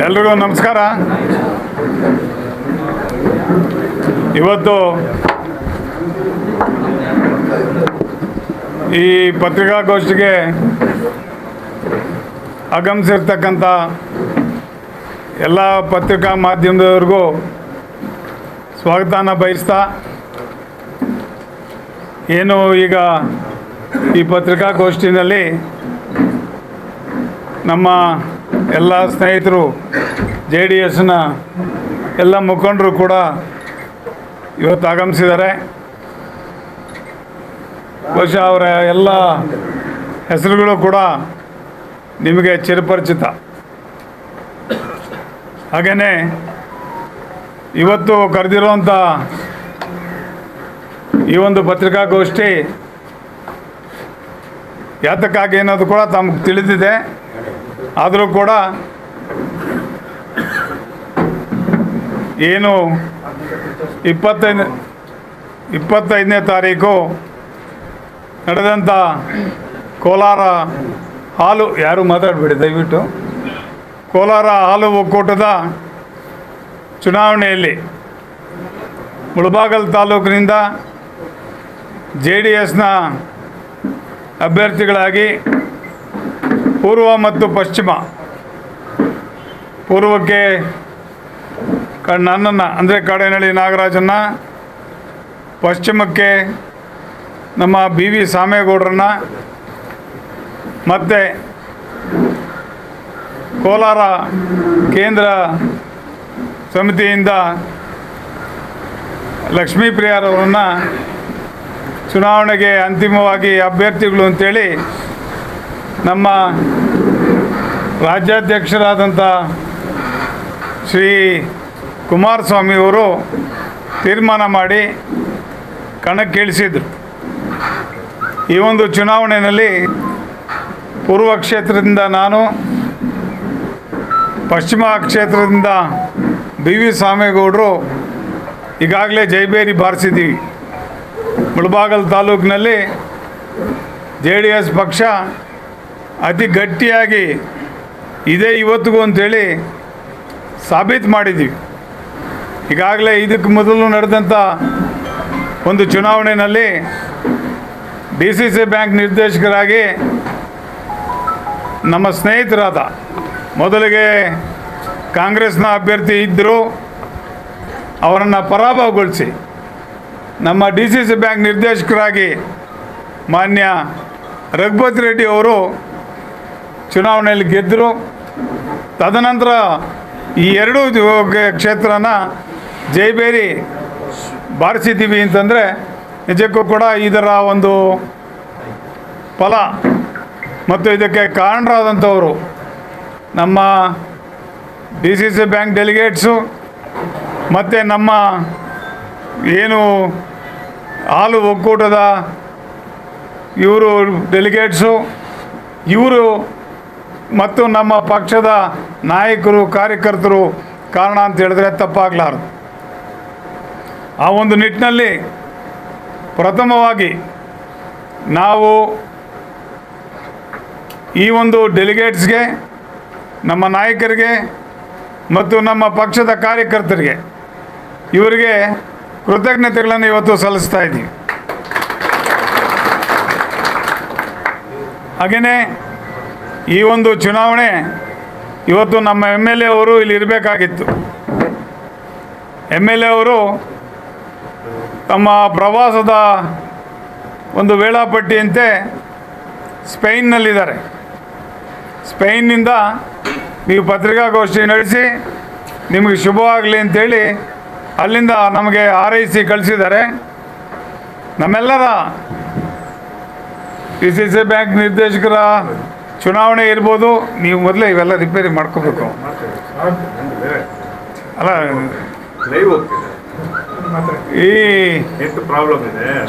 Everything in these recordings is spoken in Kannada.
ಎಲ್ರಿಗೂ ನಮಸ್ಕಾರ. ಇವತ್ತು ಈ ಪತ್ರಿಕಾಗೋಷ್ಠಿಗೆ ಆಗಮಿಸಿರ್ತಕ್ಕಂಥ ಎಲ್ಲ ಪತ್ರಿಕಾ ಮಾಧ್ಯಮದವ್ರಿಗೂ ಸ್ವಾಗತನ ಬಯಸ್ತಾ ಏನು ಈಗ ಈ ಪತ್ರಿಕಾಗೋಷ್ಠಿನಲ್ಲಿ ನಮ್ಮ ಎಲ್ಲ ಸ್ನೇಹಿತರು, ಜೆ ಡಿ ಎಸ್ನ ಎಲ್ಲ ಮುಖಂಡರು ಕೂಡ ಇವತ್ತು ಆಗಮಿಸಿದ್ದಾರೆ. ಬಹುಶಃ ಅವರ ಎಲ್ಲ ಹೆಸರುಗಳು ಕೂಡ ನಿಮಗೆ ಚಿರಪರಿಚಿತ. ಹಾಗೆಯೇ ಇವತ್ತು ಕರೆದಿರುವಂಥ ಈ ಒಂದು ಪತ್ರಿಕಾಗೋಷ್ಠಿ ಯಾತಕ್ಕಾಗಿ ಅನ್ನೋದು ಕೂಡ ತಮಗೆ ತಿಳಿದಿದೆ. ಆದರೂ ಕೂಡ ಏನು ಇಪ್ಪತ್ತೈದು ಇಪ್ಪತ್ತೈದನೇ ತಾರೀಕು ನಡೆದಂಥ ಕೋಲಾರ ಹಾಲು, ಯಾರು ಮಾತಾಡಬೇಡಿ, ದಯವಿಟ್ಟು. ಕೋಲಾರ ಹಾಲು ಒಕ್ಕೂಟದ ಚುನಾವಣೆಯಲ್ಲಿ ಮುಳಬಾಗಲ್ ತಾಲೂಕಿನಿಂದ ಜೆ ಡಿ ಎಸ್ನ ಅಭ್ಯರ್ಥಿಗಳಾಗಿ ಪೂರ್ವ ಮತ್ತು ಪಶ್ಚಿಮ. ಪೂರ್ವಕ್ಕೆ ನನ್ನನ್ನು, ಅಂದರೆ ಕಾಡೇನಹಳ್ಳಿ ನಾಗರಾಜನ್ನ. ಪಶ್ಚಿಮಕ್ಕೆ ನಮ್ಮ ಬಿ ವಿ ಸಾಮೇಗೌಡರನ್ನ ಮತ್ತು ಕೋಲಾರ ಕೇಂದ್ರ ಸಮಿತಿಯಿಂದ ಲಕ್ಷ್ಮೀ ಪ್ರಿಯಾರವರನ್ನು ಚುನಾವಣೆಗೆ ಅಂತಿಮವಾಗಿ ಅಭ್ಯರ್ಥಿಗಳು ಅಂತೇಳಿ ನಮ್ಮ ರಾಜ್ಯಾಧ್ಯಕ್ಷರಾದಂಥ ಶ್ರೀ ಕುಮಾರಸ್ವಾಮಿಯವರು ತೀರ್ಮಾನ ಮಾಡಿ ಕಣಕ್ಕಿಳಿಸಿದರು. ಈ ಒಂದು ಚುನಾವಣೆಯಲ್ಲಿ ಪೂರ್ವ ಕ್ಷೇತ್ರದಿಂದ ನಾನು, ಪಶ್ಚಿಮ ಕ್ಷೇತ್ರದಿಂದ ಬಿ ವಿ ಸ್ವಾಮೇಗೌಡರು ಈಗಾಗಲೇ ಜೈಬೇರಿ ಬಾರಿಸಿದ್ದೀವಿ. ಮುಳಬಾಗಲ್ ತಾಲೂಕಿನಲ್ಲಿ ಜೆ ಡಿ ಎಸ್ ಪಕ್ಷ ಅತಿ ಗಟ್ಟಿಯಾಗಿ ಇದೇ ಇವತ್ತಿಗೂ ಅಂಥೇಳಿ ಸಾಬೀತು ಮಾಡಿದ್ದೀವಿ ಈಗಾಗಲೇ ಇದಕ್ಕೆ ಮೊದಲು ನಡೆದಂಥ ಒಂದು ಚುನಾವಣೆಯಲ್ಲಿ ಡಿ ಸಿ ಸಿ ಬ್ಯಾಂಕ್ ನಿರ್ದೇಶಕರಾಗಿ ನಮ್ಮ ಸ್ನೇಹಿತರಾದ ಮೊದಲಿಗೆ ಕಾಂಗ್ರೆಸ್ನ ಅಭ್ಯರ್ಥಿ ಇದ್ದರು. ಅವರನ್ನು ಪರಾಭವಗೊಳಿಸಿ ನಮ್ಮ ಡಿ ಸಿ ಸಿ ಬ್ಯಾಂಕ್ ನಿರ್ದೇಶಕರಾಗಿ ಮಾನ್ಯ ರಘುಪತಿ ರೆಡ್ಡಿ ಅವರು ಚುನಾವಣೆಯಲ್ಲಿ ಗೆದ್ದರು ತದನಂತರ ಈ ಎರಡೂ ಕ್ಷೇತ್ರನ ಜೈಬೇರಿ ಬಾರಿಸಿದ್ದೀವಿ ಅಂತಂದರೆ ನಿಜಕ್ಕೂ ಕೂಡ ಇದರ ಒಂದು ಫಲ ಮತ್ತು ಇದಕ್ಕೆ ಕಾರಣರಾದಂಥವರು ನಮ್ಮ D C C bank delegates ಮತ್ತು ನಮ್ಮ ಏನು ಹಾಲು ಒಕ್ಕೂಟದ ಇವರು ಡೆಲಿಗೇಟ್ಸು ಇವರು ಮತ್ತು ನಮ್ಮ ಪಕ್ಷದ ನಾಯಕರು, ಕಾರ್ಯಕರ್ತರು ಕಾರಣ ಅಂತ ಹೇಳಿದ್ರೆ ತಪ್ಪಾಗಲಾರದು. ಆ ಒಂದು ನಿಟ್ಟಿನಲ್ಲಿ ಪ್ರಥಮವಾಗಿ ನಾವು ಈ ಒಂದು ಡೆಲಿಗೇಟ್ಸ್ಗೆ, ನಮ್ಮ ನಾಯಕರಿಗೆ ಮತ್ತು ನಮ್ಮ ಪಕ್ಷದ ಕಾರ್ಯಕರ್ತರಿಗೆ ಇವರಿಗೆ ಕೃತಜ್ಞತೆಗಳನ್ನು ಇವತ್ತು ಸಲ್ಲಿಸ್ತಾ ಇದ್ದೀವಿ. ಹಾಗೆಯೇ ಈ ಒಂದು ಚುನಾವಣೆ ಇವತ್ತು ನಮ್ಮ ಎಂ ಎಲ್ ಎ ಅವರು ಇಲ್ಲಿ ಇರಬೇಕಾಗಿತ್ತು. ಎಂ ಎಲ್ ಎ ಅವರು ತಮ್ಮ ಪ್ರವಾಸದ ಒಂದು ವೇಳಾಪಟ್ಟಿಯಂತೆ ಸ್ಪೈನ್ನಲ್ಲಿದ್ದಾರೆ. ಸ್ಪೈನ್ನಿಂದ ನೀವು ಪತ್ರಿಕಾಗೋಷ್ಠಿ ನಡೆಸಿ, ನಿಮಗೆ ಶುಭವಾಗಲಿ ಅಂತೇಳಿ ಅಲ್ಲಿಂದ ನಮಗೆ ಹಾರೈಸಿ ಕಳಿಸಿದ್ದಾರೆ. ನಮ್ಮೆಲ್ಲರ ಡಿ ಸಿ ಸಿ ಬ್ಯಾಂಕ್ ನಿರ್ದೇಶಕರ ಚುನಾವಣೆ ಇರ್ಬೋದು, ನೀವು ಮೊದಲೇ ಇವೆಲ್ಲ ರಿಪೇರಿ ಮಾಡ್ಕೋಬೇಕು. ಅಲ್ಲ, ಈ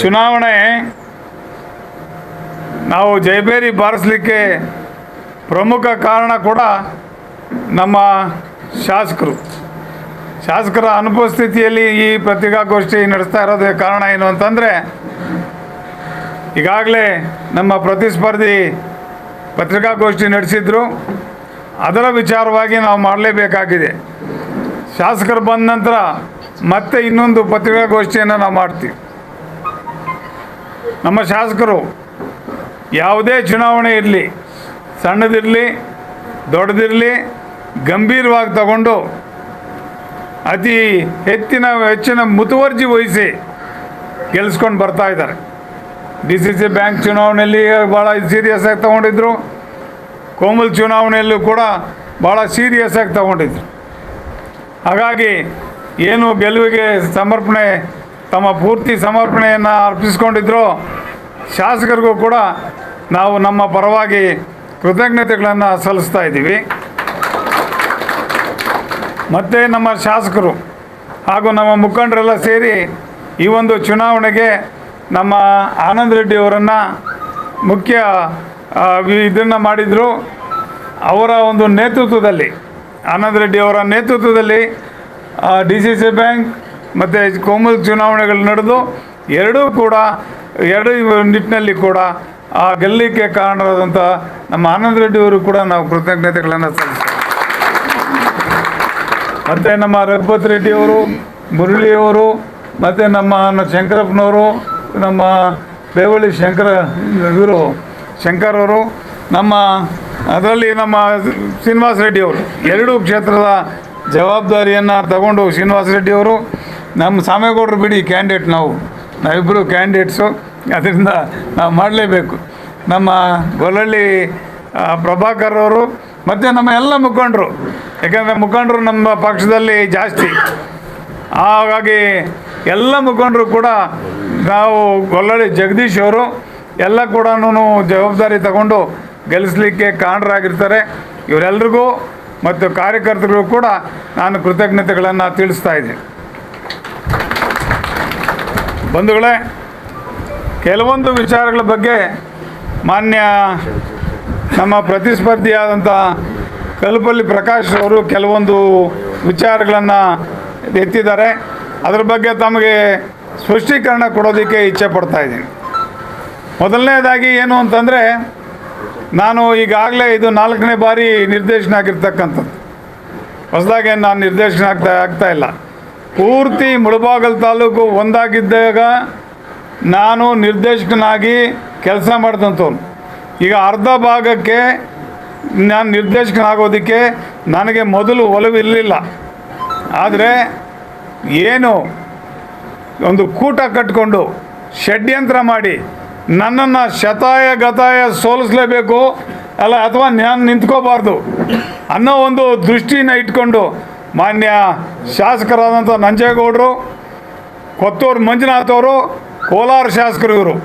ಚುನಾವಣೆ ನಾವು ಜೈಬೇರಿ ಬಾರಿಸಲಿಕ್ಕೆ ಪ್ರಮುಖ ಕಾರಣ ಕೂಡ ನಮ್ಮ ಶಾಸಕರು. ಶಾಸಕರ ಅನುಪಸ್ಥಿತಿಯಲ್ಲಿ ಈ ಪತ್ರಿಕಾಗೋಷ್ಠಿ ನಡೆಸ್ತಾ ಇರೋದೇ ಕಾರಣ ಏನು ಅಂತಂದರೆ, ಈಗಾಗಲೇ ನಮ್ಮ ಪ್ರತಿಸ್ಪರ್ಧಿ ಪತ್ರಿಕಾಗೋಷ್ಠಿ ನಡೆಸಿದ್ರು. ಅದರ ವಿಚಾರವಾಗಿ ನಾವು ಮಾಡಲೇಬೇಕಾಗಿದೆ. ಶಾಸಕರು ಬಂದ ನಂತರ ಮತ್ತೆ ಇನ್ನೊಂದು ಪತ್ರಿಕಾಗೋಷ್ಠಿಯನ್ನು ನಾವು ಮಾಡ್ತೀವಿ. ನಮ್ಮ ಶಾಸಕರು ಯಾವುದೇ ಚುನಾವಣೆ ಇರಲಿ, ಸಣ್ಣದಿರಲಿ, ದೊಡ್ಡದಿರಲಿ, ಗಂಭೀರವಾಗಿ ತಗೊಂಡು ಅತಿ ಹೆಚ್ಚಿನ ಹೆಚ್ಚಿನ ಮುತುವರ್ಜಿ ವಹಿಸಿ ಗೆಲ್ಸ್ಕೊಂಡು ಬರ್ತಾ ಇದ್ದಾರೆ. ಡಿ ಸಿ ಸಿ ಬ್ಯಾಂಕ್ ಚುನಾವಣೆಯಲ್ಲಿ ಭಾಳ ಸೀರಿಯಸ್ ಆಗಿ ತಗೊಂಡಿದ್ರು. ಕೋಮಲ್ ಚುನಾವಣೆಯಲ್ಲೂ ಕೂಡ ಭಾಳ ಸೀರಿಯಸ್ ಆಗಿ ತಗೊಂಡಿದ್ರು. ಹಾಗಾಗಿ ಏನು ಗೆಲುವಿಗೆ ಸಮರ್ಪಣೆ, ತಮ್ಮ ಪೂರ್ತಿ ಸಮರ್ಪಣೆಯನ್ನು ಅರ್ಪಿಸ್ಕೊಂಡಿದ್ರು ಶಾಸಕರಿಗೂ ಕೂಡ ನಾವು ನಮ್ಮ ಪರವಾಗಿ ಕೃತಜ್ಞತೆಗಳನ್ನು ಸಲ್ಲಿಸ್ತಾ ಇದ್ದೀವಿ. ಮತ್ತು ನಮ್ಮ ಶಾಸಕರು ಹಾಗೂ ನಮ್ಮ ಮುಖಂಡರೆಲ್ಲ ಸೇರಿ ಈ ಒಂದು ಚುನಾವಣೆಗೆ ನಮ್ಮ ಆನಂದ್ ರೆಡ್ಡಿ ಅವರನ್ನು ಮುಖ್ಯ ಇದನ್ನು ಮಾಡಿದರು. ಅವರ ಒಂದು ನೇತೃತ್ವದಲ್ಲಿ, ಆನಂದ್ ರೆಡ್ಡಿ ಅವರ ನೇತೃತ್ವದಲ್ಲಿ ಡಿ ಸಿ ಸಿ ಬ್ಯಾಂಕ್ ಮತ್ತು ಕೋಮಲ್ ಚುನಾವಣೆಗಳು ನಡೆದು, ಎರಡೂ ಕೂಡ, ಎರಡು ನಿಟ್ಟಿನಲ್ಲಿ ಕೂಡ, ಆ, ಗೆಲ್ಲಲಿಕ್ಕೆ ಕಾರಣರಾದಂಥ ನಮ್ಮ ಆನಂದ್ ರೆಡ್ಡಿ ಅವರು ಕೂಡ ನಾವು ಕೃತಜ್ಞತೆಗಳನ್ನು ಸಲ್ಲಿಸ್ತೇವೆ. ಮತ್ತು ನಮ್ಮ ರಘುಪತ್ ರೆಡ್ಡಿಯವರು ಮುರಳಿಯವರು ಮತ್ತು ನಮ್ಮ ಶಂಕರಪ್ಪನವರು ನಮ್ಮ ಬೇವಳ್ಳಿ ಶಂಕರ ಇವರು, ಶಂಕರ್ ಅವರು, ನಮ್ಮ ಅದರಲ್ಲಿ ನಮ್ಮ ಶ್ರೀನಿವಾಸ ರೆಡ್ಡಿ ಅವರು. ಎರಡೂ ಕ್ಷೇತ್ರದ ಜವಾಬ್ದಾರಿಯನ್ನು ತಗೊಂಡು ಶ್ರೀನಿವಾಸ ರೆಡ್ಡಿ ಅವರು. ನಮ್ಮ ಸಾಮೇಗೌಡರು ಬಿಡಿ ಕ್ಯಾಂಡಿಡೇಟ್ ನಾವು. ನಾವಿಬ್ಬರು ಕ್ಯಾಂಡಿಡೇಟ್ಸು. ಅದರಿಂದ ನಾವು ಮಾಡಲೇಬೇಕು. ನಮ್ಮ ಗೊಲ್ಲಳ್ಳಿ ಪ್ರಭಾಕರ್ ಅವರು ಮತ್ತು ನಮ್ಮ ಎಲ್ಲ ಮುಖಂಡರು. ಯಾಕೆಂದರೆ ಮುಖಂಡರು ನಮ್ಮ ಪಕ್ಷದಲ್ಲಿ ಜಾಸ್ತಿ. ಹಾಗಾಗಿ ಎಲ್ಲ ಮುಖಂಡರು ಕೂಡ ನಾವು ಗೊಲ್ಲಳ್ಳಿ ಜಗದೀಶ್ ಅವರು ಎಲ್ಲ ಕೂಡ ಜವಾಬ್ದಾರಿ ತಗೊಂಡು ಗೆಲ್ಲಿಸ್ಲಿಕ್ಕೆ ಕಾರಣರಾಗಿರ್ತಾರೆ. ಇವರೆಲ್ರಿಗೂ ಮತ್ತು ಕಾರ್ಯಕರ್ತರಿಗೂ ಕೂಡ ನಾನು ಕೃತಜ್ಞತೆಗಳನ್ನು ತಿಳಿಸ್ತಾ ಇದ್ದೀನಿ. ಬಂಧುಗಳೇ, ಕೆಲವೊಂದು ವಿಚಾರಗಳ ಬಗ್ಗೆ ಮಾನ್ಯ ನಮ್ಮ ಪ್ರತಿಸ್ಪರ್ಧಿಯಾದಂಥ ಕಲ್ಪಲ್ಲಿ ಪ್ರಕಾಶ್ ಅವರು ಕೆಲವೊಂದು ವಿಚಾರಗಳನ್ನು ಎತ್ತಿದ್ದಾರೆ. ಅದರ ಬಗ್ಗೆ ತಮಗೆ ಸ್ಪಷ್ಟೀಕರಣ ಕೊಡೋದಕ್ಕೆ ಇಚ್ಛೆ ಪಡ್ತಾ ಇದ್ದೀನಿ. ಮೊದಲನೇದಾಗಿ ಏನು ಅಂತಂದರೆ, ನಾನು ಈಗಾಗಲೇ ಇದು ನಾಲ್ಕನೇ ಬಾರಿ ನಿರ್ದೇಶನ ಆಗಿರ್ತಕ್ಕಂಥದ್ದು. ಹೊಸದಾಗಿ ನಾನು ನಿರ್ದೇಶನ ಆಗ್ತಾ ಆಗ್ತಾ ಇಲ್ಲ. ಪೂರ್ತಿ ಮುಳಬಾಗಲ್ ತಾಲೂಕು ಒಂದಾಗಿದ್ದಾಗ ನಾನು ನಿರ್ದೇಶಕನಾಗಿ ಕೆಲಸ ಮಾಡಿದಂಥವ್ನು ಈಗ ಅರ್ಧ ಭಾಗಕ್ಕೆ ನಾನು ನಿರ್ದೇಶಕನಾಗೋದಕ್ಕೆ ನನಗೆ ಮೊದಲು ಒಲವಿರಲಿಲ್ಲ ಆದರೆ ಏನು ಒಂದು ಕೂಟ ಕಟ್ಕೊಂಡು ಷಡ್ಯಂತ್ರ ಮಾಡಿ ನನ್ನನ್ನು ಶತಾಯ ಗತಾಯ ಸೋಲಿಸ್ಲೇಬೇಕು, ಅಲ್ಲ, ಅಥವಾ ನಾನು ನಿಂತ್ಕೋಬಾರ್ದು ಅನ್ನೋ ಒಂದು ದೃಷ್ಟಿನ ಇಟ್ಕೊಂಡು ಮಾನ್ಯ ಶಾಸಕರಾದಂಥ ನಂಜೇಗೌಡರು, ಕೊತ್ತೂರು ಮಂಜುನಾಥ್ ಅವರು, ಕೋಲಾರ ಶಾಸಕರು ಇವರು.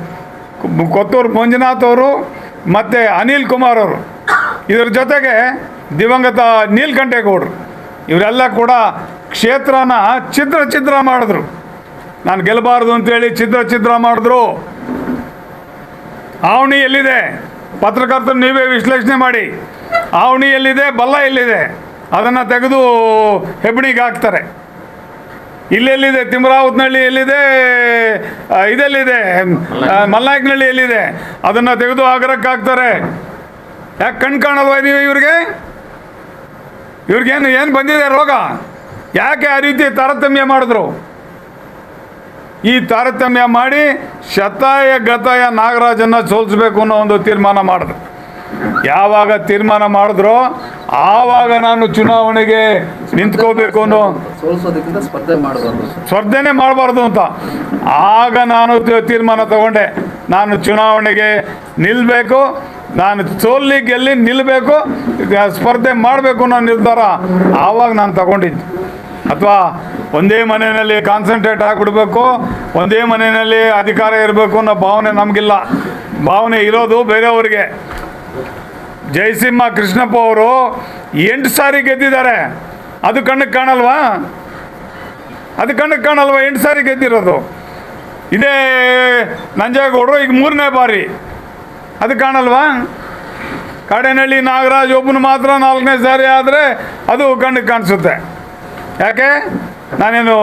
ಕೊತ್ತೂರು ಮಂಜುನಾಥ್ ಅವರು ಮತ್ತು ಅನಿಲ್ ಕುಮಾರ್ ಅವರು. ಇದರ ಜೊತೆಗೆ ದಿವಂಗತ ನೀಲ್ಕಂಠೇಗೌಡರು. ಇವರೆಲ್ಲ ಕೂಡ ಕ್ಷೇತ್ರನ ಚಿತ್ರ ಚಿತ್ರ ಮಾಡಿದ್ರು. ನಾನು ಗೆಲ್ಲಬಾರ್ದು ಅಂತೇಳಿ ಚಿತ್ರ ಚಿತ್ರ ಮಾಡಿದ್ರು. ಆವಣಿ ಎಲ್ಲಿದೆ? ಪತ್ರಕರ್ತರು ನೀವೇ ವಿಶ್ಲೇಷಣೆ ಮಾಡಿ. ಆವಣಿ ಎಲ್ಲಿದೆ? ಬಲ್ಲ ಎಲ್ಲಿದೆ? ಅದನ್ನು ತೆಗೆದು ಹೆಬ್ಬಣಿಗೆ ಹಾಕ್ತಾರೆ. ಇಲ್ಲೆಲ್ಲಿದೆ ತಿಮ್ರಾವತ್ನಹಳ್ಳಿ ಎಲ್ಲಿದೆ? ಇದೆಲ್ಲಿದೆ? ಮಲ್ನಾಯಕನಹಳ್ಳಿ ಎಲ್ಲಿದೆ? ಅದನ್ನು ತೆಗೆದು ಆಗ್ರಕ್ಕೆ ಹಾಕ್ತಾರೆ. ಯಾಕೆ ಕಣ್ ಕಾಣಲ್ವಾ ನೀವು ಇವ್ರಿಗೆ? ಇವ್ರಿಗೇನು, ಏನು ಬಂದಿದೆ ರೋಗ? ಯಾಕೆ ಆ ರೀತಿ ತಾರತಮ್ಯ ಮಾಡಿದ್ರು? ಈ ತಾರತಮ್ಯ ಮಾಡಿ ಶತಾಯ ಗತಾಯ ನಾಗರಾಜನ್ನ ಸೋಲಿಸ್ಬೇಕು ಅನ್ನೋ ಒಂದು ತೀರ್ಮಾನ ಮಾಡಿದ್ರು. ಯಾವಾಗ ತೀರ್ಮಾನ ಮಾಡಿದ್ರೋ ಆವಾಗ ನಾನು ಚುನಾವಣೆಗೆ ನಿಂತ್ಕೋಬೇಕು ಅನ್ನೋ ಸ್ಪರ್ಧೆನೇ ಮಾಡಬಾರ್ದು ಅಂತ. ಆಗ ನಾನು ತೀರ್ಮಾನ ತಗೊಂಡೆ. ನಾನು ಚುನಾವಣೆಗೆ ನಿಲ್ಲಬೇಕು ನಾನು ಸೋಲ್ಲಿ ಗೆಲ್ಲಿ ನಿಲ್ಲಬೇಕು ಸ್ಪರ್ಧೆ ಮಾಡಬೇಕು ಅನ್ನೋ ನಿರ್ಧಾರ ಆವಾಗ ನಾನು ತಗೊಂಡಿದ್ದೆ. ಅಥವಾ ಒಂದೇ ಮನೆಯಲ್ಲಿ ಕಾನ್ಸಂಟ್ರೇಟ್ ಆಗಿಬಿಡ್ಬೇಕು, ಒಂದೇ ಮನೆಯಲ್ಲಿ ಅಧಿಕಾರ ಇರಬೇಕು ಅನ್ನೋ ಭಾವನೆ ನಮಗಿಲ್ಲ. ಭಾವನೆ ಇರೋದು ಬೇರೆಯವ್ರಿಗೆ ಜಯಸಿಂಹ ಕೃಷ್ಣಪ್ಪ ಅವರು ಎಂಟು ಸಾರಿ ಗೆದ್ದಿದ್ದಾರೆ. ಅದು ಕಣ್ಣಿಗೆ ಕಾಣಲ್ವಾ? ಅದು ಕಣ್ಣಿಗೆ ಕಾಣಲ್ವಾ ಎಂಟು ಸಾರಿ ಗೆದ್ದಿರೋದು? ಇದೇ ನಂಜೇಗೌಡರು ಈಗ ಮೂರನೇ ಬಾರಿ. ಅದು ಕಾಣಲ್ವಾ? ಕಾಡೇನಹಳ್ಳಿ ನಾಗರಾಜ್ ಒಬ್ಬನು ಮಾತ್ರ ನಾಲ್ಕನೇ ಸಾರಿ ಆದರೆ ಅದು ಕಣ್ಣಿಗೆ ಕಾಣಿಸುತ್ತೆ. ಯಾಕೆ? ನಾನೇನು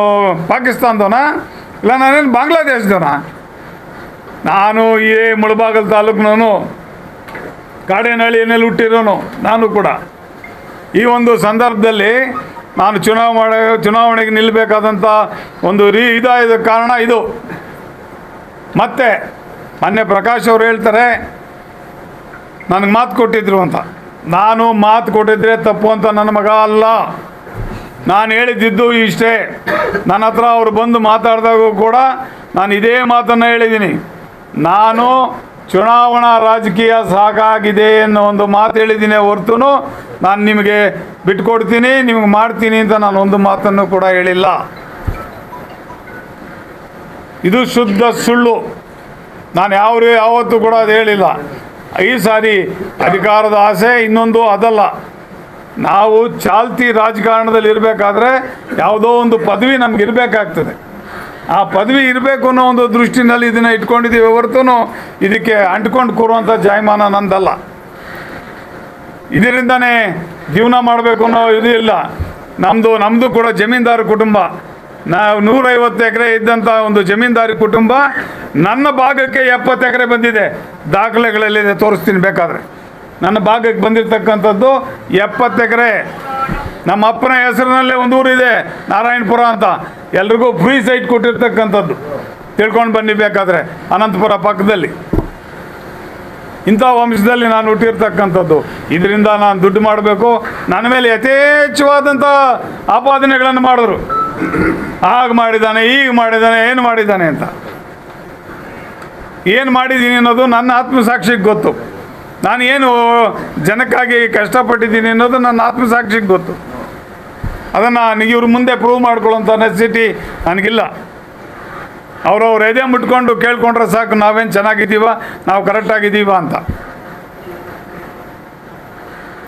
ಪಾಕಿಸ್ತಾನದವನ? ಇಲ್ಲ, ನಾನೇನು ಬಾಂಗ್ಲಾದೇಶದವನ? ನಾನು ಈ ಮುಳಬಾಗಲ್ ತಾಲೂಕಿನವನು. ಕಾಡೇನಹಳ್ಳಿಯಲ್ಲಿ ಹುಟ್ಟಿರೋನು, ನಾನು ಕೂಡ. ಈ ಒಂದು ಸಂದರ್ಭದಲ್ಲಿ ನಾನು ಚುನಾವಣೆ, ಚುನಾವಣೆಗೆ ನಿಲ್ಲಬೇಕಾದಂಥ ಒಂದು ರೀ, ಇದಾದ ಕಾರಣ ಇದು. ಮತ್ತೆ, ಮೊನ್ನೆ ಪ್ರಕಾಶ್ ಅವರು ಹೇಳ್ತಾರೆ, ನನಗೆ ಮಾತು ಕೊಟ್ಟಿದ್ರು ಅಂತ. ನಾನು ಮಾತು ಕೊಟ್ಟಿದ್ರೆ ತಪ್ಪು ಅಂತ ನನ್ನ ಮಗ ಅಲ್ಲ. ನಾನು ಹೇಳಿದ್ದಿದ್ದು ಇಷ್ಟೇ. ನನ್ನ ಹತ್ರ ಅವರು ಬಂದು ಮಾತಾಡಿದಾಗೂ ಕೂಡ ನಾನು ಇದೇ ಮಾತನ್ನು ಹೇಳಿದ್ದೀನಿ. ನಾನು ಚುನಾವಣಾ ರಾಜಕೀಯ ಸಾಕಾಗಿದೆ ಅನ್ನೋ ಒಂದು ಮಾತು ಹೇಳಿದ್ದೀನಿ ಹೊರತು ನಾನು ನಿಮಗೆ ಬಿಟ್ಕೊಡ್ತೀನಿ, ನಿಮ್ಗೆ ಮಾಡ್ತೀನಿ ಅಂತ ನಾನು ಒಂದು ಮಾತನ್ನು ಕೂಡ ಹೇಳಿಲ್ಲ. ಇದು ಶುದ್ಧ ಸುಳ್ಳು. ನಾನು ಯಾವ ಯಾವತ್ತೂ ಕೂಡ ಅದು ಹೇಳಿಲ್ಲ. ಈ ಸಾರಿ ಅಧಿಕಾರದ ಆಸೆ, ಇನ್ನೊಂದು ಅದಲ್ಲ. ನಾವು ಚಾಲ್ತಿ ರಾಜಕಾರಣದಲ್ಲಿ ಇರಬೇಕಾದ್ರೆ ಯಾವುದೋ ಒಂದು ಪದವಿ ನಮ್ಗೆ ಇರಬೇಕಾಗ್ತದೆ. ಆ ಪದವಿ ಇರಬೇಕು ಅನ್ನೋ ಒಂದು ದೃಷ್ಟಿನಲ್ಲಿ ಇದನ್ನು ಇಟ್ಕೊಂಡಿದ್ದೀವಿ ಹೊರತು ಇದಕ್ಕೆ ಅಂಟ್ಕೊಂಡು ಕೂರುವಂಥ ಜಾಯಮಾನ ನಂದಲ್ಲ. ಇದರಿಂದನೇ ಜೀವನ ಮಾಡಬೇಕು ಅನ್ನೋ ಇದು ಇಲ್ಲ. ನಮ್ಮದು ನಮ್ಮದು ಕೂಡ ಜಮೀನ್ದಾರ ಕುಟುಂಬ. ನಾವು ನೂರೈವತ್ತು ಎಕರೆ ಇದ್ದಂಥ ಒಂದು ಜಮೀನ್ದಾರಿ ಕುಟುಂಬ ನನ್ನ ಭಾಗಕ್ಕೆ ಎಪ್ಪತ್ತು ಎಕರೆ ಬಂದಿದೆ. ದಾಖಲೆಗಳಲ್ಲಿ ತೋರಿಸ್ತೀನಿ ಬೇಕಾದರೆ. ನನ್ನ ಭಾಗಕ್ಕೆ ಬಂದಿರತಕ್ಕಂಥದ್ದು ಎಪ್ಪತ್ತು ಎಕರೆ. ನಮ್ಮ ಅಪ್ಪನ ಹೆಸರಿನಲ್ಲೇ ಒಂದು ಊರಿದೆ, ನಾರಾಯಣಪುರ ಅಂತ. ಎಲ್ರಿಗೂ ಫ್ರೀ ಸೈಟ್ ಕೊಟ್ಟಿರ್ತಕ್ಕಂಥದ್ದು. ತಿಳ್ಕೊಂಡು ಬನ್ನಿ ಬೇಕಾದರೆ, ಅನಂತಪುರ ಪಕ್ಕದಲ್ಲಿ. ಇಂಥ ವಂಶದಲ್ಲಿ ನಾನು ಹುಟ್ಟಿರ್ತಕ್ಕಂಥದ್ದು. ಇದರಿಂದ ನಾನು ದುಡ್ಡು ಮಾಡಬೇಕು. ನನ್ನ ಮೇಲೆ ಯಥೇಚ್ಛವಾದಂಥ ಆಪಾದನೆಗಳನ್ನು ಮಾಡಿದ್ರು. ಆಗ ಮಾಡಿದ್ದಾನೆ ಈಗ ಮಾಡಿದ್ದಾನೆ, ಏನು ಮಾಡಿದ್ದಾನೆ ಅಂತ. ಏನು ಮಾಡಿದ್ದೀನಿ ಅನ್ನೋದು ನನ್ನ ಆತ್ಮಸಾಕ್ಷಿಗೆ ಗೊತ್ತು. ನಾನು ಏನು ಜನಕ್ಕಾಗಿ ಕಷ್ಟಪಟ್ಟಿದ್ದೀನಿ ಅನ್ನೋದು ನನ್ನ ಆತ್ಮಸಾಕ್ಷಿಗೆ ಗೊತ್ತು. ಅದನ್ನು ಇವ್ರ ಮುಂದೆ ಪ್ರೂವ್ ಮಾಡ್ಕೊಳ್ಳೋಂಥ ನೆಸಿಟಿ ನನಗಿಲ್ಲ. ಅವ್ರವ್ರ ಎದೆ ಮುಟ್ಕೊಂಡು ಕೇಳ್ಕೊಂಡ್ರೆ ಸಾಕು, ನಾವೇನು ಚೆನ್ನಾಗಿದ್ದೀವ, ನಾವು ಕರೆಕ್ಟಾಗಿದ್ದೀವ ಅಂತ.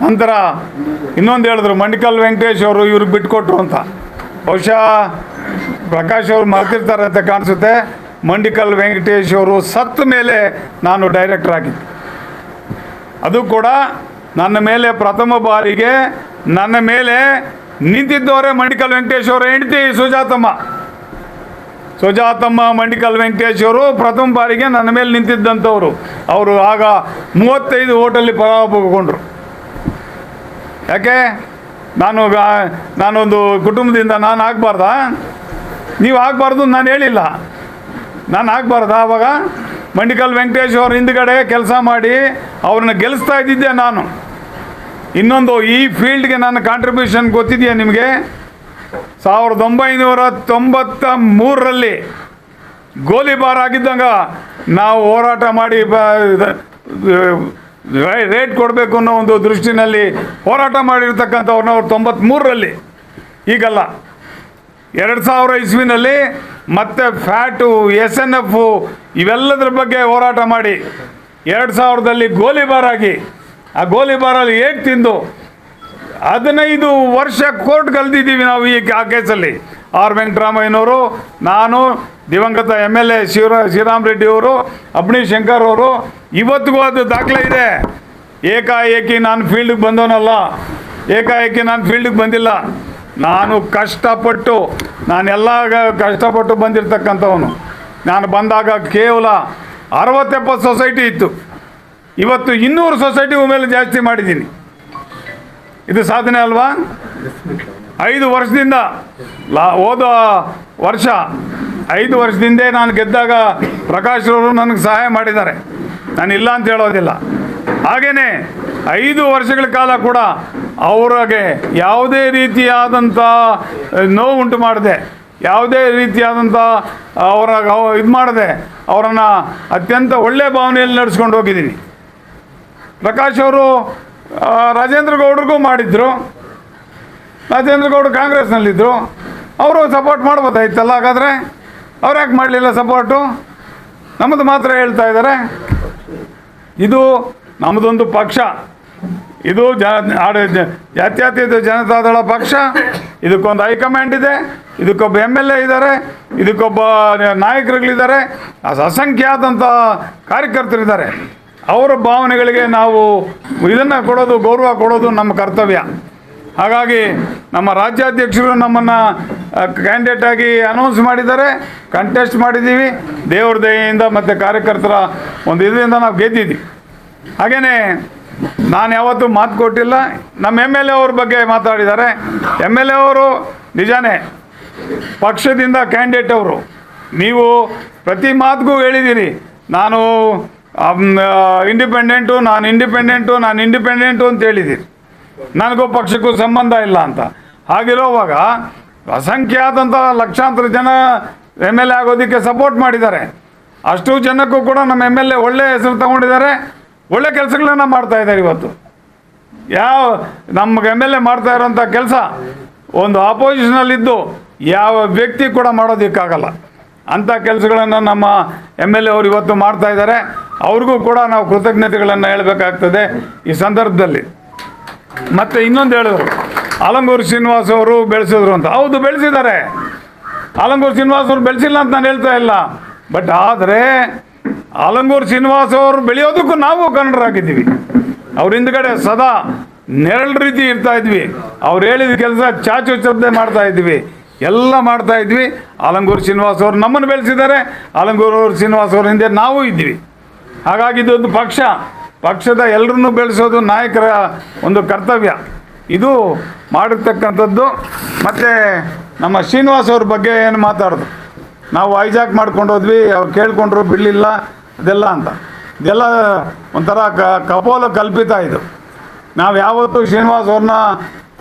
ನಂತರ ಇನ್ನೊಂದು ಹೇಳಿದ್ರು, ಮಂಡಿಕಲ್ ವೆಂಕಟೇಶ್ ಅವರು ಇವ್ರಿಗೆ ಬಿಟ್ಕೊಟ್ರು ಅಂತ. ಬಹುಶಃ ಪ್ರಕಾಶ್ ಅವರು ಮರೆತಿರ್ತಾರೆ ಅಂತ ಕಾಣಿಸುತ್ತೆ. ಮಂಡಿಕಲ್ ವೆಂಕಟೇಶ್ ಅವರು ಸತ್ತ ಮೇಲೆ ನಾನು ಡೈರೆಕ್ಟರ್ ಆಗಿದ್ದೆ. ಅದು ಕೂಡ ನನ್ನ ಮೇಲೆ ಪ್ರಥಮ ಬಾರಿಗೆ, ನನ್ನ ಮೇಲೆ ನಿಂತಿದ್ದವರೇ ಮಂಡಿಕಲ್ ವೆಂಕಟೇಶ್ ಅವರ. ಹೆಂಡತಿ ಸುಜಾತಮ್ಮ. ಸುಜಾತಮ್ಮ, ಮಂಡಿಕಲ್ ವೆಂಕಟೇಶ್ ಅವರು ಪ್ರಥಮ ಬಾರಿಗೆ ನನ್ನ ಮೇಲೆ ನಿಂತಿದ್ದಂಥವ್ರು. ಅವರು ಆಗ ಮೂವತ್ತೈದು ಓಟಲ್ಲಿ ಪರಾಭವಗೊಂಡ್ರು. ಯಾಕೆ? ನಾನು ನಾನೊಂದು ಕುಟುಂಬದಿಂದ ನಾನು ಆಗಬಾರ್ದಾ? ನೀವು ಆಗಬಾರ್ದು ನಾನು ಹೇಳಿಲ್ಲ. ನಾನು ಆಗಬಾರ್ದಾ ಆವಾಗ ಮಂಡಿಕಲ್ ವೆಂಕಟೇಶ್ ಅವ್ರ ಹಿಂದ್ಗಡೆ ಕೆಲಸ ಮಾಡಿ ಅವ್ರನ್ನ ಗೆಲ್ಲಿಸ್ತಾ ಇದ್ದಿದ್ದೆ ನಾನು. ಇನ್ನೊಂದು ಈ ಫೀಲ್ಡ್ಗೆ ನನ್ನ ಕಾಂಟ್ರಿಬ್ಯೂಷನ್ ಗೊತ್ತಿದೆಯಾ ನಿಮಗೆ? ಸಾವಿರದ ಒಂಬೈನೂರ ತೊಂಬತ್ತ ಮೂರರಲ್ಲಿ ಗೋಲಿಬಾರ್ ಆಗಿದ್ದಾಗ ನಾವು ಹೋರಾಟ ಮಾಡಿ ರೇಟ್ ಕೊಡಬೇಕು ಅನ್ನೋ ಒಂದು ದೃಷ್ಟಿನಲ್ಲಿ ಹೋರಾಟ ಮಾಡಿರ್ತಕ್ಕಂಥವ್ರನ್ನ ಅವ್ರು ತೊಂಬತ್ತ್ಮೂರರಲ್ಲಿ ಈಗಲ್ಲ. ಎರಡು ಸಾವಿರ ಇಸ್ವಿನಲ್ಲಿ ಮತ್ತೆ ಫ್ಯಾಟು ಎಸ್ ಎನ್ ಎಫ್ ಇವೆಲ್ಲದ್ರ ಬಗ್ಗೆ ಹೋರಾಟ ಮಾಡಿ. ಎರಡು ಸಾವಿರದಲ್ಲಿ ಗೋಲಿಬಾರ್ ಆಗಿ. ಆ ಗೋಲಿಬಾರಲ್ಲಿ ಏಟ್ ತಿಂದು? ಹದಿನೈದು ವರ್ಷ ಕೋರ್ಟ್ ಕಲ್ತಿದ್ದೀವಿ ನಾವು ಈ ಆ ಕೇಸಲ್ಲಿ. ಆರ್ ವೆಂಕಟರಾಮಯ್ಯನವರು, ನಾನು, ದಿವಂಗತ ಎಂ ಎಲ್ ಎ ಶಿವರಾ, ಶ್ರೀರಾಮ್ ರೆಡ್ಡಿ ಅವರು ಅಬ್ಣಿ ಶಂಕರ್ ಅವರು, ಇವತ್ತಿಗೂ ಅದು ದಾಖಲೆ ಇದೆ. ಏಕಾಏಕಿ ನಾನು ಫೀಲ್ಡಿಗೆ ಬಂದವನಲ್ಲ. ಏಕಾಏಕಿ ನಾನು ಫೀಲ್ಡಿಗೆ ಬಂದಿಲ್ಲ. ನಾನು ಕಷ್ಟಪಟ್ಟು ನಾನೆಲ್ಲ ಕಷ್ಟಪಟ್ಟು ಬಂದಿರತಕ್ಕಂಥವನು. ನಾನು ಬಂದಾಗ ಕೇವಲ ಅರವತ್ತೆಪ್ಪತ್ತು ಸೊಸೈಟಿ ಇತ್ತು. ಇವತ್ತು ಇನ್ನೂರು ಸೊಸೈಟಿ ಮೇಲೆ ಜಾಸ್ತಿ ಮಾಡಿದ್ದೀನಿ. ಇದು ಸಾಧನೆ ಅಲ್ವಾ? ಐದು ವರ್ಷದಿಂದ, ಲಾ, ಹೋದ ವರ್ಷ, ಐದು ವರ್ಷದಿಂದ ನಾನು ಗೆದ್ದಾಗ ಪ್ರಕಾಶ್ರವರು ನನಗೆ ಸಹಾಯ ಮಾಡಿದ್ದಾರೆ. ನಾನು ಇಲ್ಲ ಅಂತ ಹೇಳೋದಿಲ್ಲ. ಹಾಗೆಯೇ ಐದು ವರ್ಷಗಳ ಕಾಲ ಕೂಡ ಅವರಿಗೆ ಯಾವುದೇ ರೀತಿಯಾದಂಥ ನೋವು ಉಂಟು ಮಾಡಿದೆ, ಯಾವುದೇ ರೀತಿಯಾದಂಥ ಅವರ ಇದು ಮಾಡದೆ ಅವರನ್ನು ಅತ್ಯಂತ ಒಳ್ಳೆಯ ಭಾವನೆಯಲ್ಲಿ ನಡೆಸ್ಕೊಂಡು ಹೋಗಿದ್ದೀನಿ ಪ್ರಕಾಶ್ ಅವರು ರಾಜೇಂದ್ರ ಗೌಡ್ರಿಗೂ ಮಾಡಿದ್ರು. ರಾಜೇಂದ್ರ ಗೌಡ್ರು ಕಾಂಗ್ರೆಸ್ನಲ್ಲಿದ್ದರು ಅವರು ಸಪೋರ್ಟ್ ಮಾಡ್ಬೋದಾಯ್ತಲ್ಲ, ಹಾಗಾದರೆ ಅವ್ರು ಯಾಕೆ ಮಾಡಲಿಲ್ಲ ಸಪೋರ್ಟು? ನಮ್ಮದು ಮಾತ್ರ ಹೇಳ್ತಾ ಇದ್ದಾರೆ. ಇದು ನಮ್ಮದೊಂದು ಪಕ್ಷ. ಇದು ಜಾತ್ಯತೀತ ಜನತಾದಳ ಪಕ್ಷ. ಇದಕ್ಕೊಂದು ಹೈಕಮಾಂಡ್ ಇದೆ. ಇದಕ್ಕೊಬ್ಬ ಎಂ ಎಲ್ ಎ ಇದ್ದಾರೆ. ಇದಕ್ಕೊಬ್ಬ ನಾಯಕರುಗಳಿದ್ದಾರೆ. ಅಸ್- ಅಸಂಖ್ಯಾತಂಥ ಕಾರ್ಯಕರ್ತರಿದ್ದಾರೆ. ಅವರ ಭಾವನೆಗಳಿಗೆ ನಾವು ಇದನ್ನು ಕೊಡೋದು, ಗೌರವ ಕೊಡೋದು ನಮ್ಮ ಕರ್ತವ್ಯ. ಹಾಗಾಗಿ ನಮ್ಮ ರಾಜ್ಯಾಧ್ಯಕ್ಷರು ನಮ್ಮನ್ನು ಕ್ಯಾಂಡಿಡೇಟ್ ಆಗಿ ಅನೌನ್ಸ್ ಮಾಡಿದ್ದಾರೆ. ಕಂಟೆಸ್ಟ್ ಮಾಡಿದ್ದೀವಿ. ದೇವ್ರ ದಯೆಯಿಂದ ಮತ್ತು ಕಾರ್ಯಕರ್ತರ ಒಂದು ಇದರಿಂದ ನಾವು ಗೆದ್ದಿದ್ದೀವಿ. ಹಾಗೆಯೇ ನಾನು ಯಾವತ್ತೂ ಮಾತು ಕೊಟ್ಟಿಲ್ಲ. ನಮ್ಮ ಎಂ ಎಲ್ ಎ ಅವ್ರ ಬಗ್ಗೆ ಮಾತಾಡಿದ್ದಾರೆ. ಎಂ ಎಲ್ ಎ ಅವರು ನಿಜಾನೇ ಪಕ್ಷದಿಂದ ಕ್ಯಾಂಡಿಡೇಟ್ ಅವರು. ನೀವು ಪ್ರತಿ ಮಾತಿಗೂ ಹೇಳಿದ್ದೀರಿ ನಾನು ಇಂಡಿಪೆಂಡೆಂಟು ನಾನು ಇಂಡಿಪೆಂಡೆಂಟು ನಾನು ಇಂಡಿಪೆಂಡೆಂಟು ಅಂತ ಹೇಳಿದ್ದೀರಿ ನನಗೂ ಪಕ್ಷಕ್ಕೂ ಸಂಬಂಧ ಇಲ್ಲ ಅಂತ. ಹಾಗಿರೋವಾಗ ಅಸಂಖ್ಯಾತಂಥ ಲಕ್ಷಾಂತರ ಜನ ಎಂ ಎಲ್ ಎ ಆಗೋದಕ್ಕೆ ಸಪೋರ್ಟ್ ಮಾಡಿದ್ದಾರೆ. ಅಷ್ಟು ಜನಕ್ಕೂ ಕೂಡ ನಮ್ಮ ಎಂ ಎಲ್ ಎ ಒಳ್ಳೆಯ ಹೆಸರು ತಗೊಂಡಿದ್ದಾರೆ. ಒಳ್ಳೆ ಕೆಲಸಗಳನ್ನ ಮಾಡ್ತಾ ಇದ್ದಾರೆ ಇವತ್ತು. ಯಾವ, ನಮ್ಗೆ ಎಂ ಎಲ್ ಎ ಮಾಡ್ತಾ ಇರೋಂಥ ಕೆಲಸ ಒಂದು ಆಪೋಸಿಷನಲ್ಲಿದ್ದು ಯಾವ ವ್ಯಕ್ತಿ ಕೂಡ ಮಾಡೋದಕ್ಕಾಗಲ್ಲ. ಅಂಥ ಕೆಲಸಗಳನ್ನು ನಮ್ಮ ಎಂ ಎಲ್ ಎ ಅವರು ಇವತ್ತು ಮಾಡ್ತಾ ಇದ್ದಾರೆ. ಅವ್ರಿಗೂ ಕೂಡ ನಾವು ಕೃತಜ್ಞತೆಗಳನ್ನು ಹೇಳಬೇಕಾಗ್ತದೆ ಈ ಸಂದರ್ಭದಲ್ಲಿ. ಮತ್ತು ಇನ್ನೊಂದು ಹೇಳಿದ್ರು ಆಲಂಗೂರು ಶ್ರೀನಿವಾಸ್ ಅವರು ಬೆಳೆಸಿದ್ರು ಅಂತ. ಹೌದು, ಬೆಳೆಸಿದ್ದಾರೆ. ಆಲಂಗೂರು ಶ್ರೀನಿವಾಸ್ ಅವರು ಬೆಳೆಸಿಲ್ಲ ಅಂತ ನಾನು ಹೇಳ್ತಾ ಇಲ್ಲ. ಬಟ್ ಆದರೆ ಆಲಂಗೂರು ಶ್ರೀನಿವಾಸ ಅವರು ಬೆಳೆಯೋದಕ್ಕೂ ನಾವು ಕನ್ನಡರಾಗಿದ್ದೀವಿ. ಅವ್ರ ಹಿಂದ್ಗಡೆ ಸದಾ ನೆರಳು ರೀತಿ ಇರ್ತಾ ಇದ್ವಿ. ಅವ್ರು ಹೇಳಿದ ಕೆಲಸ ಚಾಚು ಚದ್ದೆ ಮಾಡ್ತಾ ಇದ್ವಿ. ಎಲ್ಲ ಮಾಡ್ತಾ ಇದ್ವಿ. ಆಲಂಗೂರು ಶ್ರೀನಿವಾಸ ಅವರು ನಮ್ಮನ್ನು ಬೆಳೆಸಿದ್ದಾರೆ. ಆಲಂಗೂರು ಶ್ರೀನಿವಾಸ ಅವ್ರ ಹಿಂದೆ ನಾವು ಇದ್ವಿ ಹಾಗಾಗಿ ಇದೊಂದು ಪಕ್ಷ. ಪಕ್ಷದ ಎಲ್ಲರನ್ನೂ ಬೆಳೆಸೋದು ನಾಯಕರ ಒಂದು ಕರ್ತವ್ಯ. ಇದು ಮಾಡಿರ್ತಕ್ಕಂಥದ್ದು. ಮತ್ತು ನಮ್ಮ ಶ್ರೀನಿವಾಸ್ ಅವ್ರ ಬಗ್ಗೆ ಏನು ಮಾತಾಡೋದು? ನಾವು ಐಜಾಕ್ ಮಾಡ್ಕೊಂಡು ಹೋದ್ವಿ. ಅವ್ರು ಕೇಳ್ಕೊಂಡ್ರು, ಬಿಡಲಿಲ್ಲ. ಅದೆಲ್ಲ ಅಂತ. ಇದೆಲ್ಲ ಒಂಥರ ಕ, ಕಪೋಲ ಕಲ್ಪಿತ ಇದು. ನಾವು ಯಾವತ್ತೂ ಶ್ರೀನಿವಾಸ್ ಅವ್ರನ್ನ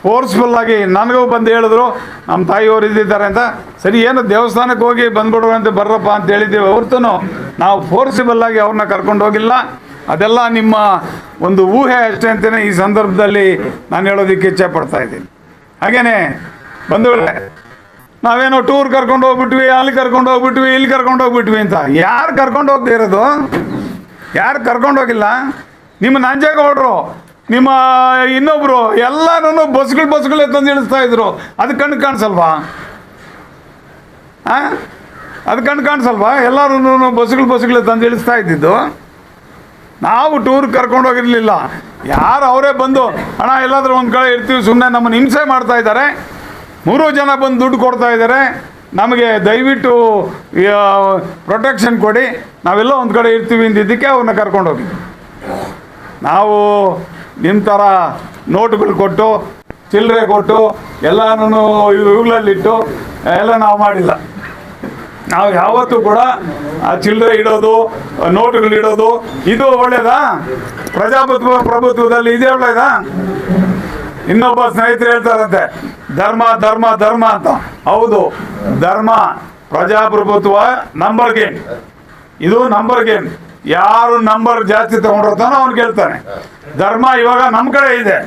ಫೋರ್ಸ್ಫುಲ್ಲಾಗಿ ನನಗೂ ಬಂದು ಹೇಳಿದ್ರು ನಮ್ಮ ತಾಯಿಯವರು ಇದ್ದಿದ್ದಾರೆ ಅಂತ. ಸರಿ, ಏನು ದೇವಸ್ಥಾನಕ್ಕೆ ಹೋಗಿ ಬಂದ್ಬಿಡುವಂತೆ ಬರ್ರಪ್ಪ ಅಂತ ಹೇಳಿದ್ದೀವಿ ಹೊರತು ನಾವು ಫೋರ್ಸಿಬಲ್ಲಾಗಿ ಅವ್ರನ್ನ ಕರ್ಕೊಂಡು ಹೋಗಿಲ್ಲ. ಅದೆಲ್ಲ ನಿಮ್ಮ ಒಂದು ಊಹೆ ಅಷ್ಟೇ ಅಂತಲೇ ಈ ಸಂದರ್ಭದಲ್ಲಿ ನಾನು ಹೇಳೋದಕ್ಕೆ ಇಚ್ಛೆ ಪಡ್ತಾ ಇದ್ದೀನಿ. ಹಾಗೇನೆ, ಬಂಧುಗಳೇ ನಾವೇನೋ ಟೂರ್ ಕರ್ಕೊಂಡು ಹೋಗ್ಬಿಟ್ವಿ, ಅಲ್ಲಿ ಕರ್ಕೊಂಡು ಹೋಗ್ಬಿಟ್ವಿ, ಇಲ್ಲಿ ಕರ್ಕೊಂಡು ಹೋಗ್ಬಿಟ್ವಿ ಅಂತ. ಯಾರು ಕರ್ಕೊಂಡು ಹೋಗ್ದೇ ಇರೋದು? ಯಾರು ಕರ್ಕೊಂಡು ಹೋಗಿಲ್ಲ? ನಿಮ್ಮ ನಂಜೇಗೌಡರು, ನಿಮ್ಮ ಇನ್ನೊಬ್ರು ಎಲ್ಲರೂ ಬಸ್ಗಳು ಬಸ್ಗಳೇ ತಂದು ಇಳಿಸ್ತಾ ಇದ್ರು. ಅದು ಕಣ್ಣು ಕಾಣಿಸಲ್ವಾ? ಆ? ಅದು ಕಣ್ಣು ಕಾಣಿಸಲ್ವಾ? ಎಲ್ಲರೂ ಬಸ್ಗಳು ಬಸ್ಗಳೇ ತಂದು ಇಳಿಸ್ತಾ ಇದ್ದಿದ್ದು. ನಾವು ಟೂರ್ ಕರ್ಕೊಂಡು ಹೋಗಿರಲಿಲ್ಲ. ಯಾರು, ಅವರೇ ಬಂದು ಹಣ ಎಲ್ಲಾದರೂ ಒಂದು ಕಡೆ ಇರ್ತೀವಿ ಸುಮ್ಮನೆ ನಮ್ಮನ್ನು ಹಿಂಸೆ ಮಾಡ್ತಾ ಇದ್ದಾರೆ. ಮೂರು ಜನ ಬಂದು ದುಡ್ಡು ಕೊಡ್ತಾ ಇದ್ದಾರೆ. ನಮಗೆ ದಯವಿಟ್ಟು ಪ್ರೊಟೆಕ್ಷನ್ ಕೊಡಿ. ನಾವೆಲ್ಲ ಒಂದು ಕಡೆ ಇರ್ತೀವಿ ಅಂದಿದ್ದಕ್ಕೆ ಅವ್ರನ್ನ ಕರ್ಕೊಂಡು ಹೋಗಿ. ನಾವು ನಿಮ್ಮ ಥರ ನೋಟುಗಳು ಕೊಟ್ಟು, ಚಿಲ್ಲರೆ ಕೊಟ್ಟು, ಎಲ್ಲನೂ ಇವುಗಳಲ್ಲಿಟ್ಟು ಎಲ್ಲ ನಾವು ಮಾಡಿಲ್ಲ. ನಾವು ಯಾವತ್ತೂ ಕೂಡ ಆ ಚಿಲ್ಲರೆ ಇಡೋದು ನೋಟುಗಳು ಇಡೋದು, ಇದು ಒಳ್ಳೇದಾ? ಪ್ರಜಾಪ್ರಭುತ್ವ ಪ್ರಭುತ್ವದಲ್ಲಿ ಇದೇ ಒಳ್ಳೇದಾ? ಇನ್ನೊಬ್ಬ ಸ್ನೇಹಿತರು ಹೇಳ್ತಾರಂತೆ ಧರ್ಮ ಧರ್ಮ ಧರ್ಮ ಅಂತ. ಹೌದು, ಧರ್ಮ ಪ್ರಜಾಪ್ರಭುತ್ವ ನಂಬರ್ ಗೇಮ್ ಇದು ನಂಬರ್ ಗೇಮ್ ಯಾರು ನಂಬರ್ ಜಾಸ್ತಿ ತಗೊಂಡಿರ್ತಾನೋ ಅವ್ನು ಗೆಲ್ತಾನೆ. ಧರ್ಮ ಇವಾಗ ನಮ್ಮ ಕಡೆ ಇದೆ.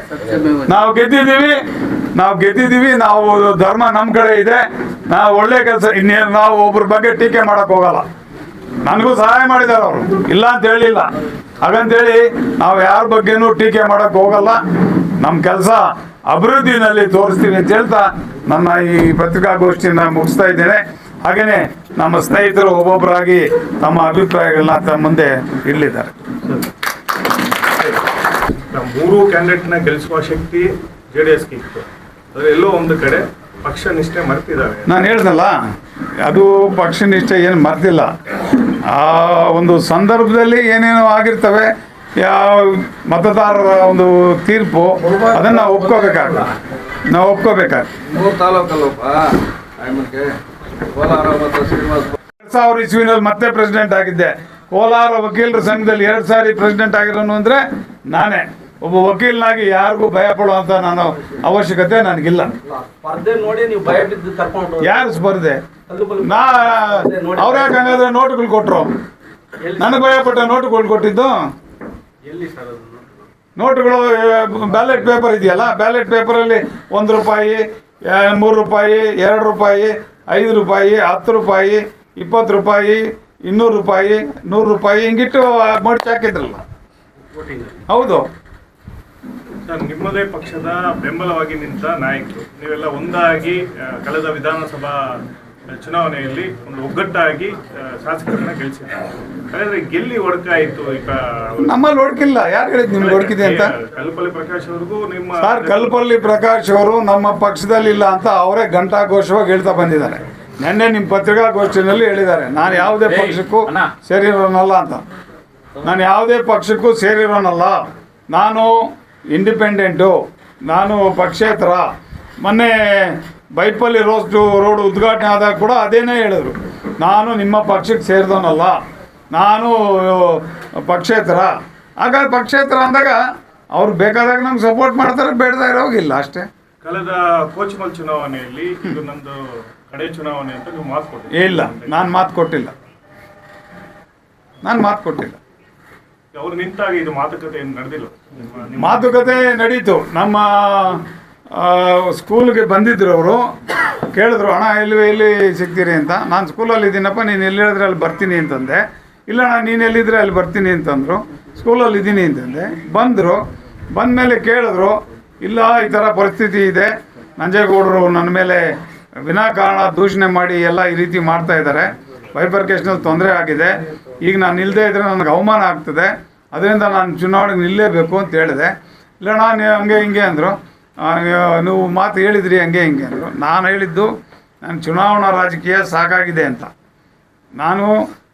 ನಾವು ಗೆದ್ದಿದ್ದೀವಿ ನಾವು ಗೆದ್ದಿದ್ದೀವಿ, ನಾವು ಧರ್ಮ ನಮ್ಮ ಕಡೆ ಇದೆ. ನಾವು ಒಳ್ಳೆ ಕೆಲಸ, ಇನ್ನೇನು ನಾವು ಒಬ್ಬರ ಬಗ್ಗೆ ಟೀಕೆ ಮಾಡಕ್ ಹೋಗಲ್ಲ. ನನಗೂ ಸಹಾಯ ಮಾಡಿದ್ದಾರೆ ಅವರು. ಇಲ್ಲ ಅಂತ ಹೇಳಿಲ್ಲ. ಹಾಗಂತೇಳಿ, ನಾವು ಯಾರ ಬಗ್ಗೆನೂ ಟೀಕೆ ಮಾಡಕ್ ಹೋಗಲ್ಲ. ನಮ್ಮ ಕೆಲಸ ಅಭಿವೃದ್ಧಿನಲ್ಲಿ ತೋರಿಸ್ತೀನಿ ಅಂತ ಹೇಳ್ತಾ ನನ್ನ ಈ ಪತ್ರಿಕಾಗೋಷ್ಠಿನ ಮುಗಿಸ್ತಾ ಇದ್ದೇನೆ. ಹಾಗೇನೆ ನಮ್ಮ ಸ್ನೇಹಿತರು ಒಬ್ಬೊಬ್ಬರಾಗಿ ತಮ್ಮ ಅಭಿಪ್ರಾಯಗಳನ್ನ ತಮ್ಮ ಮುಂದೆ ಇಡಲಿದ್ದಾರೆ ಮೂರು ಕ್ಯಾಂಡಿಡೇಟ್ನ ಗೆಲ್ಲಿಸುವ ಶಕ್ತಿ ಜೆ ಡಿ ಎಸ್ಗೆ ಇತ್ತು. ಆದರೆ ಎಲ್ಲೋ ಒಂದು ಕಡೆ ಪಕ್ಷ ನಿಷ್ಠೆ ಮರ್ತಿದ್ದಾರೆ ನಾನು ಹೇಳ್ದಲ್ಲ ಅದು ಪಕ್ಷ ನಿಷ್ಠೆ ಏನು ಮರ್ತಿಲ್ಲ. ಆ ಒಂದು ಸಂದರ್ಭದಲ್ಲಿ ಏನೇನೋ ಆಗಿರ್ತವೆ ಯಾವ ಮತದಾರರ ಒಂದು ತೀರ್ಪು ಅದನ್ನು ನಾವು ಒಪ್ಕೋಬೇಕಾಗ್ತದೆ. ನಾವು ಒಪ್ಕೋಬೇಕಾಗ್ತದೆ. ಮೂರು ತಾಲೂಕಲ್ಲಪ್ಪ ಆಮೇಲೆ ಕೋಲಾರ ಮತ್ತು ಶ್ರೀನಿವಾಸ ಎರಡ್ ಸಾವಿರ ಇಸ್ವಿನಲ್ಲಿ ಮತ್ತೆ ಪ್ರೆಸಿಡೆಂಟ್ ಆಗಿದ್ದೆ. ಕೋಲಾರ ವಕೀಲರ ಸಂಘದಲ್ಲಿ ಎರಡು ಸಾರಿ ಪ್ರೆಸಿಡೆಂಟ್ ಆಗಿರೋನು ಅಂದರೆ ನಾನೇ. ಒಬ್ಬ ವಕೀಲನಾಗಿ ಯಾರಿಗೂ ಭಯ ಪಡುವಂಥ ನಾನು ಅವಶ್ಯಕತೆ ನನಗಿಲ್ಲ. ಯಾರು ಸ್ಪರ್ಧೆ? ನಾ ಅವ್ರ ಹಂಗಾದ್ರೆ ನೋಟುಗಳು ಕೊಟ್ರು? ನನಗೆ ಭಯಪಟ್ಟ ನೋಟುಗಳು ಕೊಟ್ಟಿದ್ದು? ನೋಟುಗಳು ಬ್ಯಾಲೆಟ್ ಪೇಪರ್ ಇದೆಯಲ್ಲ ಬ್ಯಾಲೆಟ್ ಪೇಪರಲ್ಲಿ ಒಂದು ರೂಪಾಯಿ ಮೂರು ರೂಪಾಯಿ ಎರಡು ರೂಪಾಯಿ ಐದು ರೂಪಾಯಿ ಹತ್ತು ರೂಪಾಯಿ ಇಪ್ಪತ್ತು ರೂಪಾಯಿ ಇನ್ನೂರು ರೂಪಾಯಿ ನೂರು ರೂಪಾಯಿ ಹಿಂಗಿಟ್ಟು ಮಡಿಚಿ ಹಾಕಿದ್ರಲ್ಲ. ಹೌದು. ಸರ್ ನಿಮ್ಮದೇ ಪಕ್ಷದ ಬೆಂಬಲವಾಗಿ ನಿಂತ ನಾಯಕರು ನೀವೆಲ್ಲ ಒಂದಾಗಿ ಕಳೆದ ವಿಧಾನಸಭಾ ಚುನಾವಣೆಯಲ್ಲಿ ಒಂದು ಒಗ್ಗಟ್ಟಾಗಿ ಶಾಸಕರನ್ನ ಗೆಲ್ಲಿಸಿದ್ದಾರೆ ಹಾಗಾದ್ರೆ ಗೆಲ್ಲಿ ಒಡಕಾಯಿತು ಈಗ ನಮ್ಮಲ್ಲಿ ಒಡಕಿಲ್ಲ ಯಾರು ಹೇಳಿದ್ ನಿಮ್ಗೆ ಒಡಕಿದೆ ಅಂತ? ಕಲ್ಪಲ್ಲಿ ಪ್ರಕಾಶ್ ಅವ್ರಿಗೂ ನಿಮ್ಮ ಸರ್ ಕಲ್ಪಲ್ಲಿ ಪ್ರಕಾಶ್ ಅವರು ನಮ್ಮ ಪಕ್ಷದಲ್ಲಿ ಇಲ್ಲ ಅಂತ ಅವರೇ ಘಂಟಾಘೋಷವಾಗಿ ಹೇಳ್ತಾ ಬಂದಿದ್ದಾರೆ. ನಿನ್ನೆ ನಿಮ್ಮ ಪತ್ರಿಕಾಗೋಷ್ಠಿನಲ್ಲಿ ಹೇಳಿದ್ದಾರೆ. ನಾನು ಯಾವುದೇ ಪಕ್ಷಕ್ಕೂ ಸೇರಿರೋನಲ್ಲ ಅಂತ. ನಾನು ಯಾವುದೇ ಪಕ್ಷಕ್ಕೂ ಸೇರಿರೋನಲ್ಲ. ನಾನು ಇಂಡಿಪೆಂಡೆಂಟು ನಾನು ಪಕ್ಷೇತರ. ಮೊನ್ನೆ ಬೈಪಲ್ಲಿ ರೋಸ್ಟು ರೋಡ್ ಉದ್ಘಾಟನೆ ಆದಾಗ ಕೂಡ ಅದೇನೇ ಹೇಳಿದ್ರು. ನಾನು ನಿಮ್ಮ ಪಕ್ಷಕ್ಕೆ ಸೇರಿದವನಲ್ಲ. ನಾನು ಪಕ್ಷೇತರ. ಹಾಗಾಗಿ ಪಕ್ಷೇತರ ಅಂದಾಗ ಅವ್ರು ಬೇಕಾದಾಗ ನಮ್ಗೆ ಸಪೋರ್ಟ್ ಮಾಡ್ತಾರೆ ಬೇಡದ ಇರೋಗಿಲ್ಲ ಅಷ್ಟೇ. ಕಳೆದ ಕೋಚಿಮಲ್ ಚುನಾವಣೆಯಲ್ಲಿ ಇದು ನಂದು ಕಡೆ ಚುನಾವಣೆ ಅಂತ ನೀವು ಮಾತು ಕೊಟ್ಟಿದ್ದೀರಿ. ಇಲ್ಲ ನಾನು ಮಾತು ಕೊಟ್ಟಿಲ್ಲ. ನಾನು ಮಾತು ಕೊಟ್ಟಿಲ್ಲ. ಅವ್ರು ನಿಂತಾಗ ಇದು ಮಾತುಕತೆ ಏನು ನಡೆದಿಲ್ಲ ಮಾತುಕತೆ ನಡೀತು. ನಮ್ಮ ಸ್ಕೂಲ್ಗೆ ಬಂದಿದ್ರು ಅವರು. ಕೇಳಿದ್ರು ಹಣ ಎಲ್ಲಿ ಎಲ್ಲಿ ಸಿಗ್ತೀರಿ ಅಂತ? ನಾನು ಸ್ಕೂಲಲ್ಲಿ ಇದ್ದೀನಪ್ಪ, ನೀನು ಎಲ್ಲಿ ಹೇಳಿದ್ರೆ ಅಲ್ಲಿ ಬರ್ತೀನಿ ಅಂತಂದೆ. ಇಲ್ಲ ನಾನು ನೀನು ಎಲ್ಲಿದ್ದರೆ ಅಲ್ಲಿ ಬರ್ತೀನಿ ಅಂತಂದರು. ಸ್ಕೂಲಲ್ಲಿ ಇದ್ದೀನಿ ಅಂತಂದೆ. ಬಂದರು. ಬಂದ ಮೇಲೆ ಕೇಳಿದ್ರು, ಇಲ್ಲ, ಈ ಥರ ಪರಿಸ್ಥಿತಿ ಇದೆ. ನಂಜೇಗೌಡರು ನನ್ನ ಮೇಲೆ ವಿನಾಕಾರಣ ದೂಷಣೆ ಮಾಡಿ ಎಲ್ಲ ಈ ರೀತಿ ಮಾಡ್ತಾ ಇದ್ದಾರೆ. ಬೈಫರ್ಕೇಷನಲ್ಲಿ ತೊಂದರೆ ಆಗಿದೆ. ಈಗ ನಾನು ನಿಲ್ಲದೆ ಇದ್ದರೆ ನನಗೆ ಅವಮಾನ ಆಗ್ತದೆ. ಅದರಿಂದ ನಾನು ಚುನಾವಣೆಗೆ ನಿಲ್ಲಲೇಬೇಕು ಅಂತ ಹೇಳಿದೆ. ಇಲ್ಲ ನಾನು ಹಂಗೆ, ಹಿಂಗೆ ಅಂದರು. ನೀವು ಮಾತು ಹೇಳಿದ್ರಿ ಹಂಗೆ ಹಿಂಗೆ ಅಂದರು. ನಾನು ಹೇಳಿದ್ದು ನಾನು ಚುನಾವಣಾ ರಾಜಕೀಯ ಸಾಕಾಗಿದೆ ಅಂತ. ನಾನು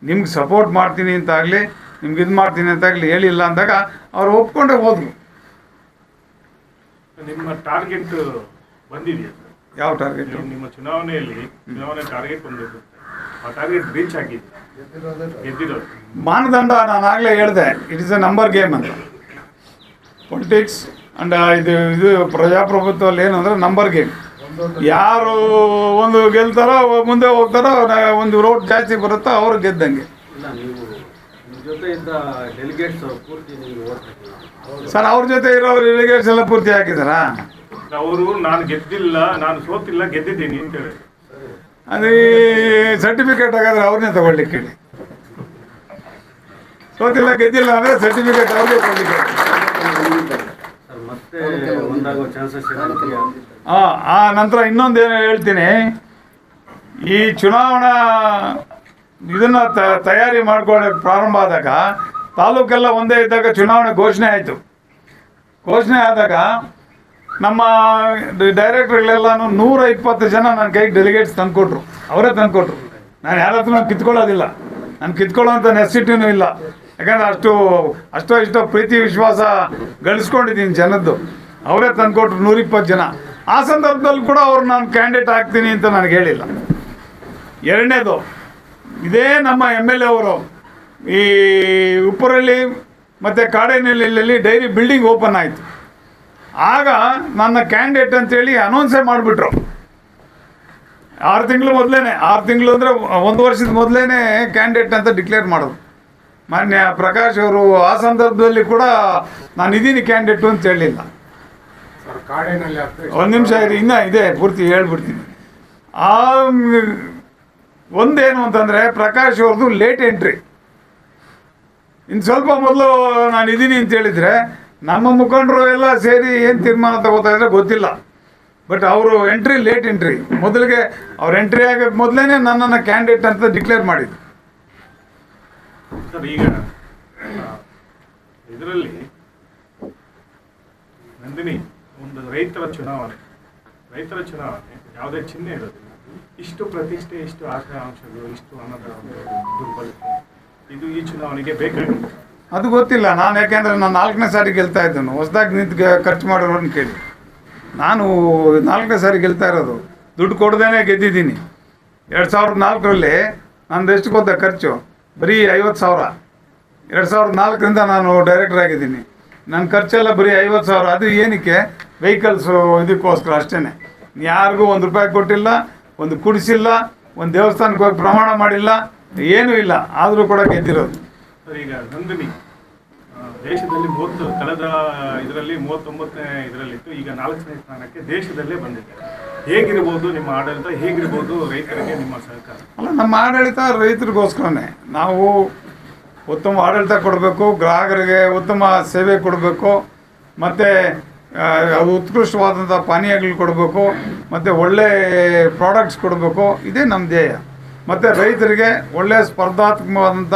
ನಿಮ್ಗೆ ಸಪೋರ್ಟ್ ಮಾಡ್ತೀನಿ ಅಂತಾಗಲಿ ನಿಮ್ಗೆ ಇದು ಮಾಡ್ತೀನಿ ಅಂತಾಗಲಿ ಹೇಳಿಲ್ಲ ಅಂದಾಗ ಅವ್ರು ಒಪ್ಕೊಂಡೇ ಹೋದ್ರು. ನಿಮ್ಮ ಟಾರ್ಗೆಟ್ ಬಂದಿದೆಯಾ? ಯಾವ ಟಾರ್ಗೆಟ್ ನಿಮ್ಮ ಚುನಾವಣೆಯಲ್ಲಿ ಚುನಾವಣೆ ಟಾರ್ಗೆಟ್ ಬಂದಿತ್ತು. ಆ ಟಾರ್ಗೆಟ್ ರೀಚ್ ಆಗಿದೆ ಗೆದ್ದಿರೋದು ಮಾನದಂಡ ನಾನು ಆಗಲೇ ಹೇಳಿದೆ it is a number game ಅಂತ. ಪೊಲಿಟಿಕ್ಸ್ ಅಂಡ್ ಇದು ಇದು ಪ್ರಜಾಪ್ರಭುತ್ವದಲ್ಲಿ ಏನು ಅಂದರೆ ನಂಬರ್ ಗೇಮ್ ಯಾರು ಒಂದು ಗೆಲ್ತಾರೋ ಮುಂದೆ ಹೋಗ್ತಾರೋ ಒಂದು ರೋಡ್ ಜಾಸ್ತಿ ಬರುತ್ತೋ ಅವ್ರು ಗೆದ್ದಂಗೆ. ಇಲ್ಲ ನೀವು ನಿಮ್ಮ ಜೊತೆ ಡೆಲಿಗೇಟ್ಸ್ ಪೂರ್ತಿ ನೀವು ಓಟ್ ಸರ್ ಅವ್ರ ಜೊತೆ ಇರೋ ಡೆಲಿಗೇಟ್ಸ್ ಎಲ್ಲ ಪೂರ್ತಿ ಹಾಕಿದಾರ? ಅವರು ನಾನು ಗೆದ್ದಿಲ್ಲ ನಾನು ಸೋತಿಲ್ಲ ಗೆದ್ದಿದ್ದೀನಿ ಅಂತ ಹೇಳಿ. ಅದು ಸರ್ಟಿಫಿಕೇಟ್ ಹಾಗಾದ್ರೆ ಅವ್ರನ್ನೇ ತಗೊಳ್ಲಿಕ್ಕೆ ಹೇಳಿ. ಸೋತಿಲ್ಲ ಗೆದ್ದಿಲ್ಲ ಅಂದರೆ ಸರ್ಟಿಫಿಕೇಟ್ ಅವ್ರಿಗೆ ಕೊಡ್ಲಿಕ್ಕೆ ಹೇಳಿ. ಸರ್ ಮತ್ತೆ ಒಂದಾಗೋ ಚಾನ್ಸಸ್ ಇರೋದಕ್ಕೆ ಆ ಆ ನಂತರ ಏನು ಹೇಳ್ತೀನಿ? ಈ ಚುನಾವಣಾ ಇದನ್ನ ತ- ತಯಾರಿ ಮಾಡ್ಕೊಳ್ಳೋಕೆ ಪ್ರಾರಂಭ ಆದಾಗ ತಾಲೂಕೆಲ್ಲ ಒಂದೇ ಇದ್ದಾಗ ಚುನಾವಣೆ ಘೋಷಣೆ ಆಯಿತು. ಘೋಷಣೆ ಆದಾಗ ನಮ್ಮ ಡೈರೆಕ್ಟ್ರ್ಗಳೆಲ್ಲ ನೂರ ಇಪ್ಪತ್ತು ಜನ ನನ್ನ ಕೈಗೆ ಡೆಲಿಗೇಟ್ಸ್ ತಂದುಕೊಟ್ರು. ಅವರೇ ತಂದುಕೊಟ್ರು. ನಾನು ಯಾರ ಹತ್ರ ಕಿತ್ಕೊಳ್ಳೋದಿಲ್ಲ. ನಾನು ಕಿತ್ಕೊಳ್ಳೋಂಥ ನೆಸಿಟಿನೂ ಇಲ್ಲ. ಯಾಕಂದ್ರೆ ಅಷ್ಟು ಅಷ್ಟೋ ಇಷ್ಟೋ ಪ್ರೀತಿ ವಿಶ್ವಾಸ ಗಳಿಸ್ಕೊಂಡಿದ್ದೀನಿ ಜನದ್ದು. ಅವರೇ ತಂದುಕೊಟ್ರು ನೂರಿಪ್ಪತ್ತು ಜನ. ಆ ಸಂದರ್ಭದಲ್ಲಿ ಕೂಡ ಅವ್ರು ನಾನು ಕ್ಯಾಂಡಿಡೇಟ್ ಆಗ್ತೀನಿ ಅಂತ ನನಗೆ ಹೇಳಿಲ್ಲ. ಎರಡನೇದು, ಇದೇ ನಮ್ಮ ಎಂ ಎಲ್ ಎ ಅವರು ಈ ಉಪ್ಪರಳ್ಳಿ ಮತ್ತು ಕಾಡೇನಹಳ್ಳಿಯಲ್ಲಿ ಡೈರಿ ಬಿಲ್ಡಿಂಗ್ ಓಪನ್ ಆಯಿತು. ಆಗ ನನ್ನ ಕ್ಯಾಂಡಿಡೇಟ್ ಅಂತೇಳಿ ಅನೌನ್ಸೇ ಮಾಡಿಬಿಟ್ರು. ಆರು ತಿಂಗಳು ಮೊದಲೇ ಆರು ತಿಂಗಳು ಅಂದರೆ ಒಂದು ವರ್ಷದ ಮೊದಲೇ ಕ್ಯಾಂಡಿಡೇಟ್ ಅಂತ ಡಿಕ್ಲೇರ್ ಮಾಡೋದು. ಮಾನ್ಯ ಪ್ರಕಾಶ್ ಅವರು ಆ ಸಂದರ್ಭದಲ್ಲಿ ಕೂಡ ನಾನು ಇದ್ದೀನಿ ಕ್ಯಾಂಡಿಡೇಟು ಅಂತ ಹೇಳಿಲ್ಲ. ಒಂದು ನಿಮಿಷ ಇರಿ ಇನ್ನೂ ಇದೆ ಪೂರ್ತಿ ಹೇಳ್ಬಿಡ್ತೀನಿ. ಆ ಒಂದೇನು ಅಂತಂದರೆ ಪ್ರಕಾಶ್ ಅವ್ರದ್ದು ಲೇಟ್ ಎಂಟ್ರಿ ಇನ್ನು ಸ್ವಲ್ಪ ಮೊದಲು ನಾನು ಇದ್ದೀನಿ ಅಂತ ಹೇಳಿದರೆ ನಮ್ಮ ಮುಖಂಡರು ಎಲ್ಲ ಸೇರಿ ಏನು ತೀರ್ಮಾನ ತಗೋತಾ ಇದ್ರೆ ಗೊತ್ತಿಲ್ಲ. ಬಟ್ ಅವರು ಎಂಟ್ರಿ ಲೇಟ್ ಎಂಟ್ರಿ ಮೊದಲಿಗೆ ಅವ್ರ ಎಂಟ್ರಿ ಆಗೋಕ್ಕೆ ಮೊದಲೇ ನನ್ನನ್ನು ಕ್ಯಾಂಡಿಡೇಟ್ ಅಂತ ಡಿಕ್ಲೇರ್ ಮಾಡಿದ್ರು. ಸರ್, ಈಗ ಇದರಲ್ಲಿ ನಂದಿನಿ ಒಂದು ರೈತರ ಚುನಾವಣೆ ರೈತರ ಚುನಾವಣೆ, ಯಾವುದೇ ಚಿಹ್ನೆ ಇರೋದಿಲ್ಲ. ಇಷ್ಟು ಪ್ರತಿಷ್ಠೆ, ಇಷ್ಟು ಆಕಾಂಕ್ಷೆಗಳು, ಇಷ್ಟು ಹಣದ ದುರ್ಬಲತೆ, ಇದು ಈ ಚುನಾವಣೆಗೆ ಬೇಕಾಗಿತ್ತು ಅದು ಗೊತ್ತಿಲ್ಲ. ನಾನು ಯಾಕೆಂದ್ರೆ ನಾನು ನಾಲ್ಕನೇ ಸಾರಿ ಗೆಲ್ತಾ ಇದ್ದೇನೆ. ಹೊಸದಾಗಿ ನಿಂತು ಖರ್ಚು ಮಾಡೋರನ್ನು ಕೇಳಿ. ನಾನು ನಾಲ್ಕನೇ ಸಾರಿ ಗೆಲ್ತಾ ಇರೋದು. ದುಡ್ಡು ಕೊಡ್ದೇನೆ ಗೆದ್ದಿದ್ದೀನಿ. ಎರಡು ಸಾವಿರದ ನಾಲ್ಕರಲ್ಲಿ ನಂದು ಎಷ್ಟು ಗೊತ್ತಾ ಖರ್ಚು? ಬರೀ ಐವತ್ತು ಸಾವಿರ. ಎರಡು ಸಾವಿರದ ನಾಲ್ಕರಿಂದ ನಾನು ಡೈರೆಕ್ಟರ್ ಆಗಿದ್ದೀನಿ. ನನ್ನ ಖರ್ಚೆಲ್ಲ ಬರೀ ಐವತ್ತು ಸಾವಿರ. ಅದು ಏನಕ್ಕೆ? ವೆಹಿಕಲ್ಸು ಇದಕ್ಕೋಸ್ಕರ ಅಷ್ಟೇ ಯಾರಿಗೂ ಒಂದು ರೂಪಾಯಿ ಕೊಟ್ಟಿಲ್ಲ, ಒಂದು ಕುಡಿಸಿಲ್ಲ, ಒಂದು ದೇವಸ್ಥಾನಕ್ಕೆ ಹೋಗಿ ಪ್ರಮಾಣ ಮಾಡಿಲ್ಲ, ಏನೂ ಇಲ್ಲ. ಆದರೂ ಕೂಡ ಗೆದ್ದಿರೋದು. ಸರಿ, ಈಗ ನಂದಿನಿ. ದೇಶದಲ್ಲಿ ಮೂವತ್ತು, ಕಳೆದ ಇದರಲ್ಲಿ ಮೂವತ್ತೊಂಬತ್ತನೇ ಇದರಲ್ಲಿತ್ತು, ಈಗ ನಾಲ್ಕನೇ ಸ್ಥಾನಕ್ಕೆ ದೇಶದಲ್ಲೇ ಬಂದಿದೆ. ಹೇಗಿರ್ಬೋದು ನಿಮ್ಮ ಆಡಳಿತ, ಹೇಗಿರ್ಬೋದು ರೈತರಿಗೆ ನಿಮ್ಮ ಸಹಕಾರ? ಅಲ್ಲ, ನಮ್ಮ ಆಡಳಿತ ರೈತರಿಗೋಸ್ಕರನೇ. ನಾವು ಉತ್ತಮ ಆಡಳಿತ ಕೊಡಬೇಕು, ಗ್ರಾಹಕರಿಗೆ ಉತ್ತಮ ಸೇವೆ ಕೊಡಬೇಕು, ಮತ್ತು ಅದು ಉತ್ಕೃಷ್ಟವಾದಂಥ ಪಾನೀಯಗಳು ಕೊಡಬೇಕು, ಮತ್ತು ಒಳ್ಳೆ ಪ್ರಾಡಕ್ಟ್ಸ್ ಕೊಡಬೇಕು, ಇದೇ ನಮ್ಮ ಧ್ಯೇಯ. ಮತ್ತು ರೈತರಿಗೆ ಒಳ್ಳೆಯ ಸ್ಪರ್ಧಾತ್ಮಕವಾದಂಥ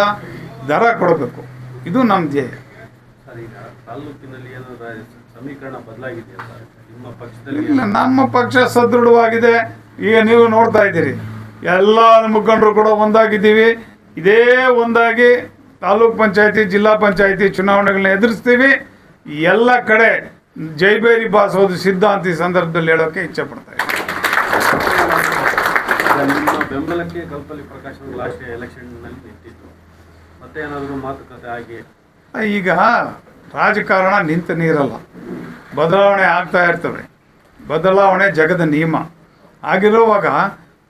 ದರ ಕೊಡಬೇಕು. ಇದು ನಮ್ಮ ಧ್ಯೇಯ. ಇಲ್ಲ ನಮ್ಮ ಪಕ್ಷ ಸದೃಢವಾಗಿದೆ. ಈಗ ನೀವು ನೋಡ್ತಾ ಇದ್ದೀರಿ. ಎಲ್ಲ ಮುಖಂಡರು ಕೂಡ ಒಂದಾಗಿದ್ದೀವಿ. ಇದೇ ಒಂದಾಗಿ ತಾಲೂಕ್ ಪಂಚಾಯತಿ ಜಿಲ್ಲಾ ಪಂಚಾಯತಿ ಚುನಾವಣೆಗಳನ್ನ ಎದುರಿಸ್ತೀವಿ. ಎಲ್ಲ ಕಡೆ ಜೈಬೇರಿ ಬಾಸೋದು ಸಿದ್ಧಾಂತ ಈ ಸಂದರ್ಭದಲ್ಲಿ ಹೇಳೋಕೆ ಇಚ್ಛೆ ಪಡ್ತಾ ಇದ್ದೀವಿ ಬೆಂಬಲಕ್ಕೆ ಕಲ್ಪಲಿ ಪ್ರಕಾಶ್ ಅವರು ಲಾಸ್ಟ್ ಎಲೆಕ್ಷನ್ನಲ್ಲಿ ನಿಂತಿದ್ರು. ಮತ್ತೆ ಏನಾದರೂ ಮಾತುಕತೆ ಆಗಿ ಈಗ ರಾಜಕಾರಣ ನಿಂತ ನೀರಲ್ಲ. ಬದಲಾವಣೆ ಆಗ್ತಾ ಇರ್ತವೆ. ಬದಲಾವಣೆ ಜಗದ ನಿಯಮ. ಆಗಿರುವಾಗ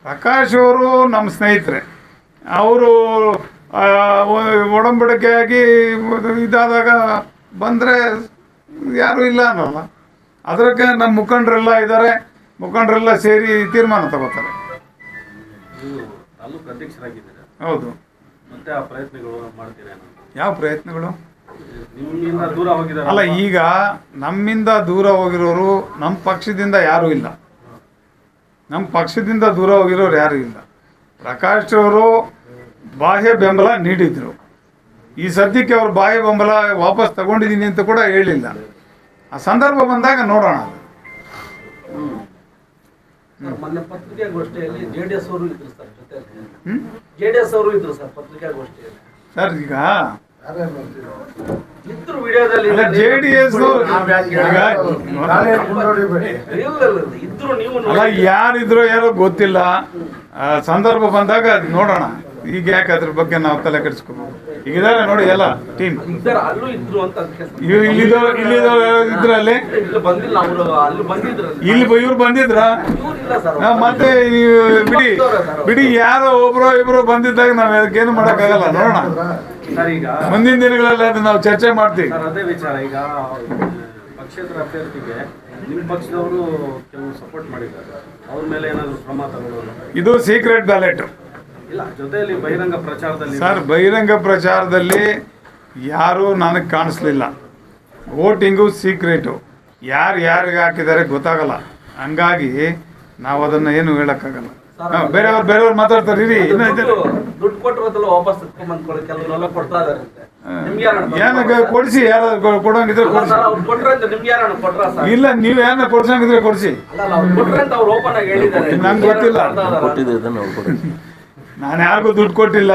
ಪ್ರಕಾಶ್ ಅವರು ನಮ್ಮ ಸ್ನೇಹಿತರೆ ಅವರು ಒಡಂಬಡಿಕೆಯಾಗಿ ಇದಾದಾಗ ಬಂದರೆ ಯಾರೂ ಇಲ್ಲ ಅನ್ನೋಲ್ಲ. ಅದಕ್ಕೆ ನಮ್ಮ ಮುಖಂಡರೆಲ್ಲ ಇದ್ದಾರೆ ಮುಖಂಡರೆಲ್ಲ ಸೇರಿ ತೀರ್ಮಾನ ತಗೋತಾರೆ. ಹೌದು. ಮತ್ತೆ ಯಾವ ಪ್ರಯತ್ನಗಳು? ದೂರ ಹೋಗಿದ್ದಾರೆ ಅಲ್ಲ ಈಗ ನಮ್ಮಿಂದ ದೂರ ಹೋಗಿರೋರು ನಮ್ಮ ಪಕ್ಷದಿಂದ ಯಾರೂ ಇಲ್ಲ. ನಮ್ಮ ಪಕ್ಷದಿಂದ ದೂರ ಹೋಗಿರೋರು ಯಾರೂ ಇಲ್ಲ. ಪ್ರಕಾಶ್ ಅವರು ಬಾಹ್ಯ ಬೆಂಬಲ ನೀಡಿದ್ರು. ಈ ಸದ್ಯಕ್ಕೆ ಅವ್ರು ಬಾಹ್ಯ ಬೆಂಬಲ ವಾಪಸ್ ತಗೊಂಡಿದ್ದೀನಿ ಅಂತ ಕೂಡ ಹೇಳಿಲ್ಲ. ಆ ಸಂದರ್ಭ ಬಂದಾಗ ನೋಡೋಣ ಮೊನ್ನೆ ಪತ್ರಿಕಾಗೋಷ್ಠಿಯಲ್ಲಿ ಜೆ ಡಿ ಎಸ್ ಅವರು ಇದ್ರು ಸರ್ ಜೊತೆಯಲ್ಲಿ. ಹ್ಮ್? ಜೆ ಡಿ ಎಸ್ ಅವರು ಇದ್ರು ಸರ್ ಪತ್ರಿಕಾಗೋಷ್ಠಿಯಲ್ಲಿ. ಸರ್ ಈಗ ಇದ್ರು ವಿಡಿಯೋದಲ್ಲಿ ಅಲ್ಲ ಜೆ ಡಿ ಎಸ್ ಇದ್ರು ನೀವು ಅಲ್ಲ ಯಾರಿದ್ರು ಯಾರೋ ಗೊತ್ತಿಲ್ಲ. ಸಂದರ್ಭ ಬಂದಾಗ ಅದ್ ನೋಡೋಣ. ಈಗ ಯಾಕೆ ಅದ್ರ ಬಗ್ಗೆ ನಾವು ತಲೆ ಕೆಡಿಸ್ಕೋಬೇಕು ಈಗ ಇದಾರೆ ನೋಡಿ ಎಲ್ಲ ಟೀಮ್ ಇದ್ರಲ್ಲಿ. ಇಲ್ಲಿ ಇವ್ರು ಬಂದಿದ್ರ? ಮತ್ತೆ ಬಿಡಿ ಬಿಡಿ ಯಾರೋ ಒಬ್ರು ಇಬ್ರು ಬಂದಿದ್ದಾಗ ನಾವ್ ಅದಕ್ಕೇನು ಮಾಡಕ್ಕಾಗಲ್ಲ ನೋಡೋಣ. ಮುಂದಿನ ದಿನಗಳಲ್ಲಿ ಅದು ನಾವು ಚರ್ಚೆ ಮಾಡ್ತೀವಿ. ಅದೇ ವಿಚಾರ ಈಗ ಪಕ್ಷೇತರ ಅಭ್ಯರ್ಥಿಗೆ ನಿಮ್ಮ ಪಕ್ಷದವರು ಕೆಲವು ಸಪೋರ್ಟ್ ಮಾಡಿದ್ದಾರೆ. ಅವ್ರ ಮೇಲೆ ಏನಾದರೂ ಕ್ರಮ ತಗೊಳ್ಳೋದು? ಇದು ಸೀಕ್ರೆಟ್ ಬ್ಯಾಲೆಟ್ ಇಲ್ಲ ಜೊತೆಯಲ್ಲಿ ಬಹಿರಂಗ ಪ್ರಚಾರದಲ್ಲಿ ಸರ್ ಬಹಿರಂಗ ಪ್ರಚಾರದಲ್ಲಿ ಯಾರೂ ನನಗೆ ಕಾಣಿಸ್ಲಿಲ್ಲ. Voting secret. ಯಾರು ಯಾರಿಗೆ ಹಾಕಿದ್ದಾರೆ ಗೊತ್ತಾಗಲ್ಲ. ಹಂಗಾಗಿ ನಾವು ಅದನ್ನು ಏನು ಹೇಳಕ್ಕಾಗಲ್ಲ. ಬೇರೆಯವ್ರು ಬೇರೆಯವ್ರು ಮಾತಾಡ್ತಾರೆ ಇರಿ. ದುಡ್ಡು ಕೊಟ್ಟಿರೋದೆಲ್ಲ ವಾಪಸ್ ತಗೊಂಡ್ಬಂದ್ಕೊಳ್ಳಿ ಕೆಲವರೆಲ್ಲ ಕೊಡ್ತಾ ಇದಾರೆ ನಿಮ್ಗೆ ಯಾರಣ್ಣ ಏನಕ್ಕೆ ಕೊಡಿಸಿ ಯಾರು ಕೊಡೋಂಗಿದ್ರೆ ಕೊಡಿಸಿ. ಇಲ್ಲ ನೀವು ಏನ ಕೊಡ್ಸಂಗಿದ್ರೆ ಕೊಡಿಸಿ. ಅಲ್ಲ ಅಲ್ಲ ಅವ್ರು ಕೊಟ್ರೆ ಅಂತ ಅವ್ರು ಓಪನ್ ಆಗಿ ಹೇಳಿದ್ದಾರೆ. ನಂಗೆ ಗೊತ್ತಿಲ್ಲ. ನಾನು ಯಾರಿಗೂ ದುಡ್ಡು ಕೊಟ್ಟಿಲ್ಲ.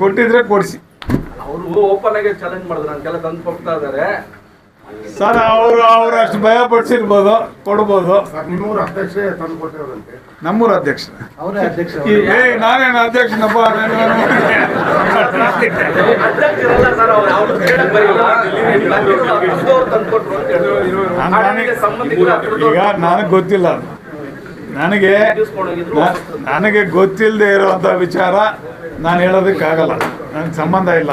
ಕೊಟ್ಟಿದ್ರೆ ಕೊಡಿಸಿ. ಅವರು ಓಪನ್ ಆಗಿ ಚಾಲೆಂಜ್ ಮಾಡಿದ್ರು ನನಗೆಲ್ಲ ತಂದು ಕೊಡ್ತಾ ಇದ್ದಾರೆ. ಸರ್ ಅವರು ಅವ್ರು ಅಷ್ಟು ಭಯ ಪಡಿಸಿರ್ಬೋದು ಕೊಡ್ಬೋದು ನಿಮ್ಮೂರ ಅಧ್ಯಕ್ಷರೇ ತಂದು ಕೊಟ್ಟಿರೋದಂತೆ. ನಮ್ಮೂರ ಅಧ್ಯಕ್ಷ. ಅವರೇ ಅಧ್ಯಕ್ಷ ಏ ನಾನೇನು ಅಧ್ಯಕ್ಷನಪ್ಪ? ಈಗ ನನಗೆ ಗೊತ್ತಿಲ್ಲ ಅದು. ನನಗೆ ನನಗೆ ಗೊತ್ತಿಲ್ಲದೆ ಇರುವಂತ ವಿಚಾರ ನಾನು ಹೇಳೋದಕ್ಕಾಗಲ್ಲ. ನನಗೆ ಸಂಬಂಧ ಇಲ್ಲ.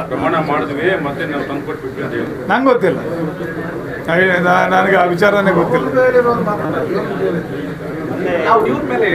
ನಂಗೆ ಗೊತ್ತಿಲ್ಲ. ನನಗೆ ಆ ವಿಚಾರನೇ ಗೊತ್ತಿಲ್ಲ. ಮೇಲೆ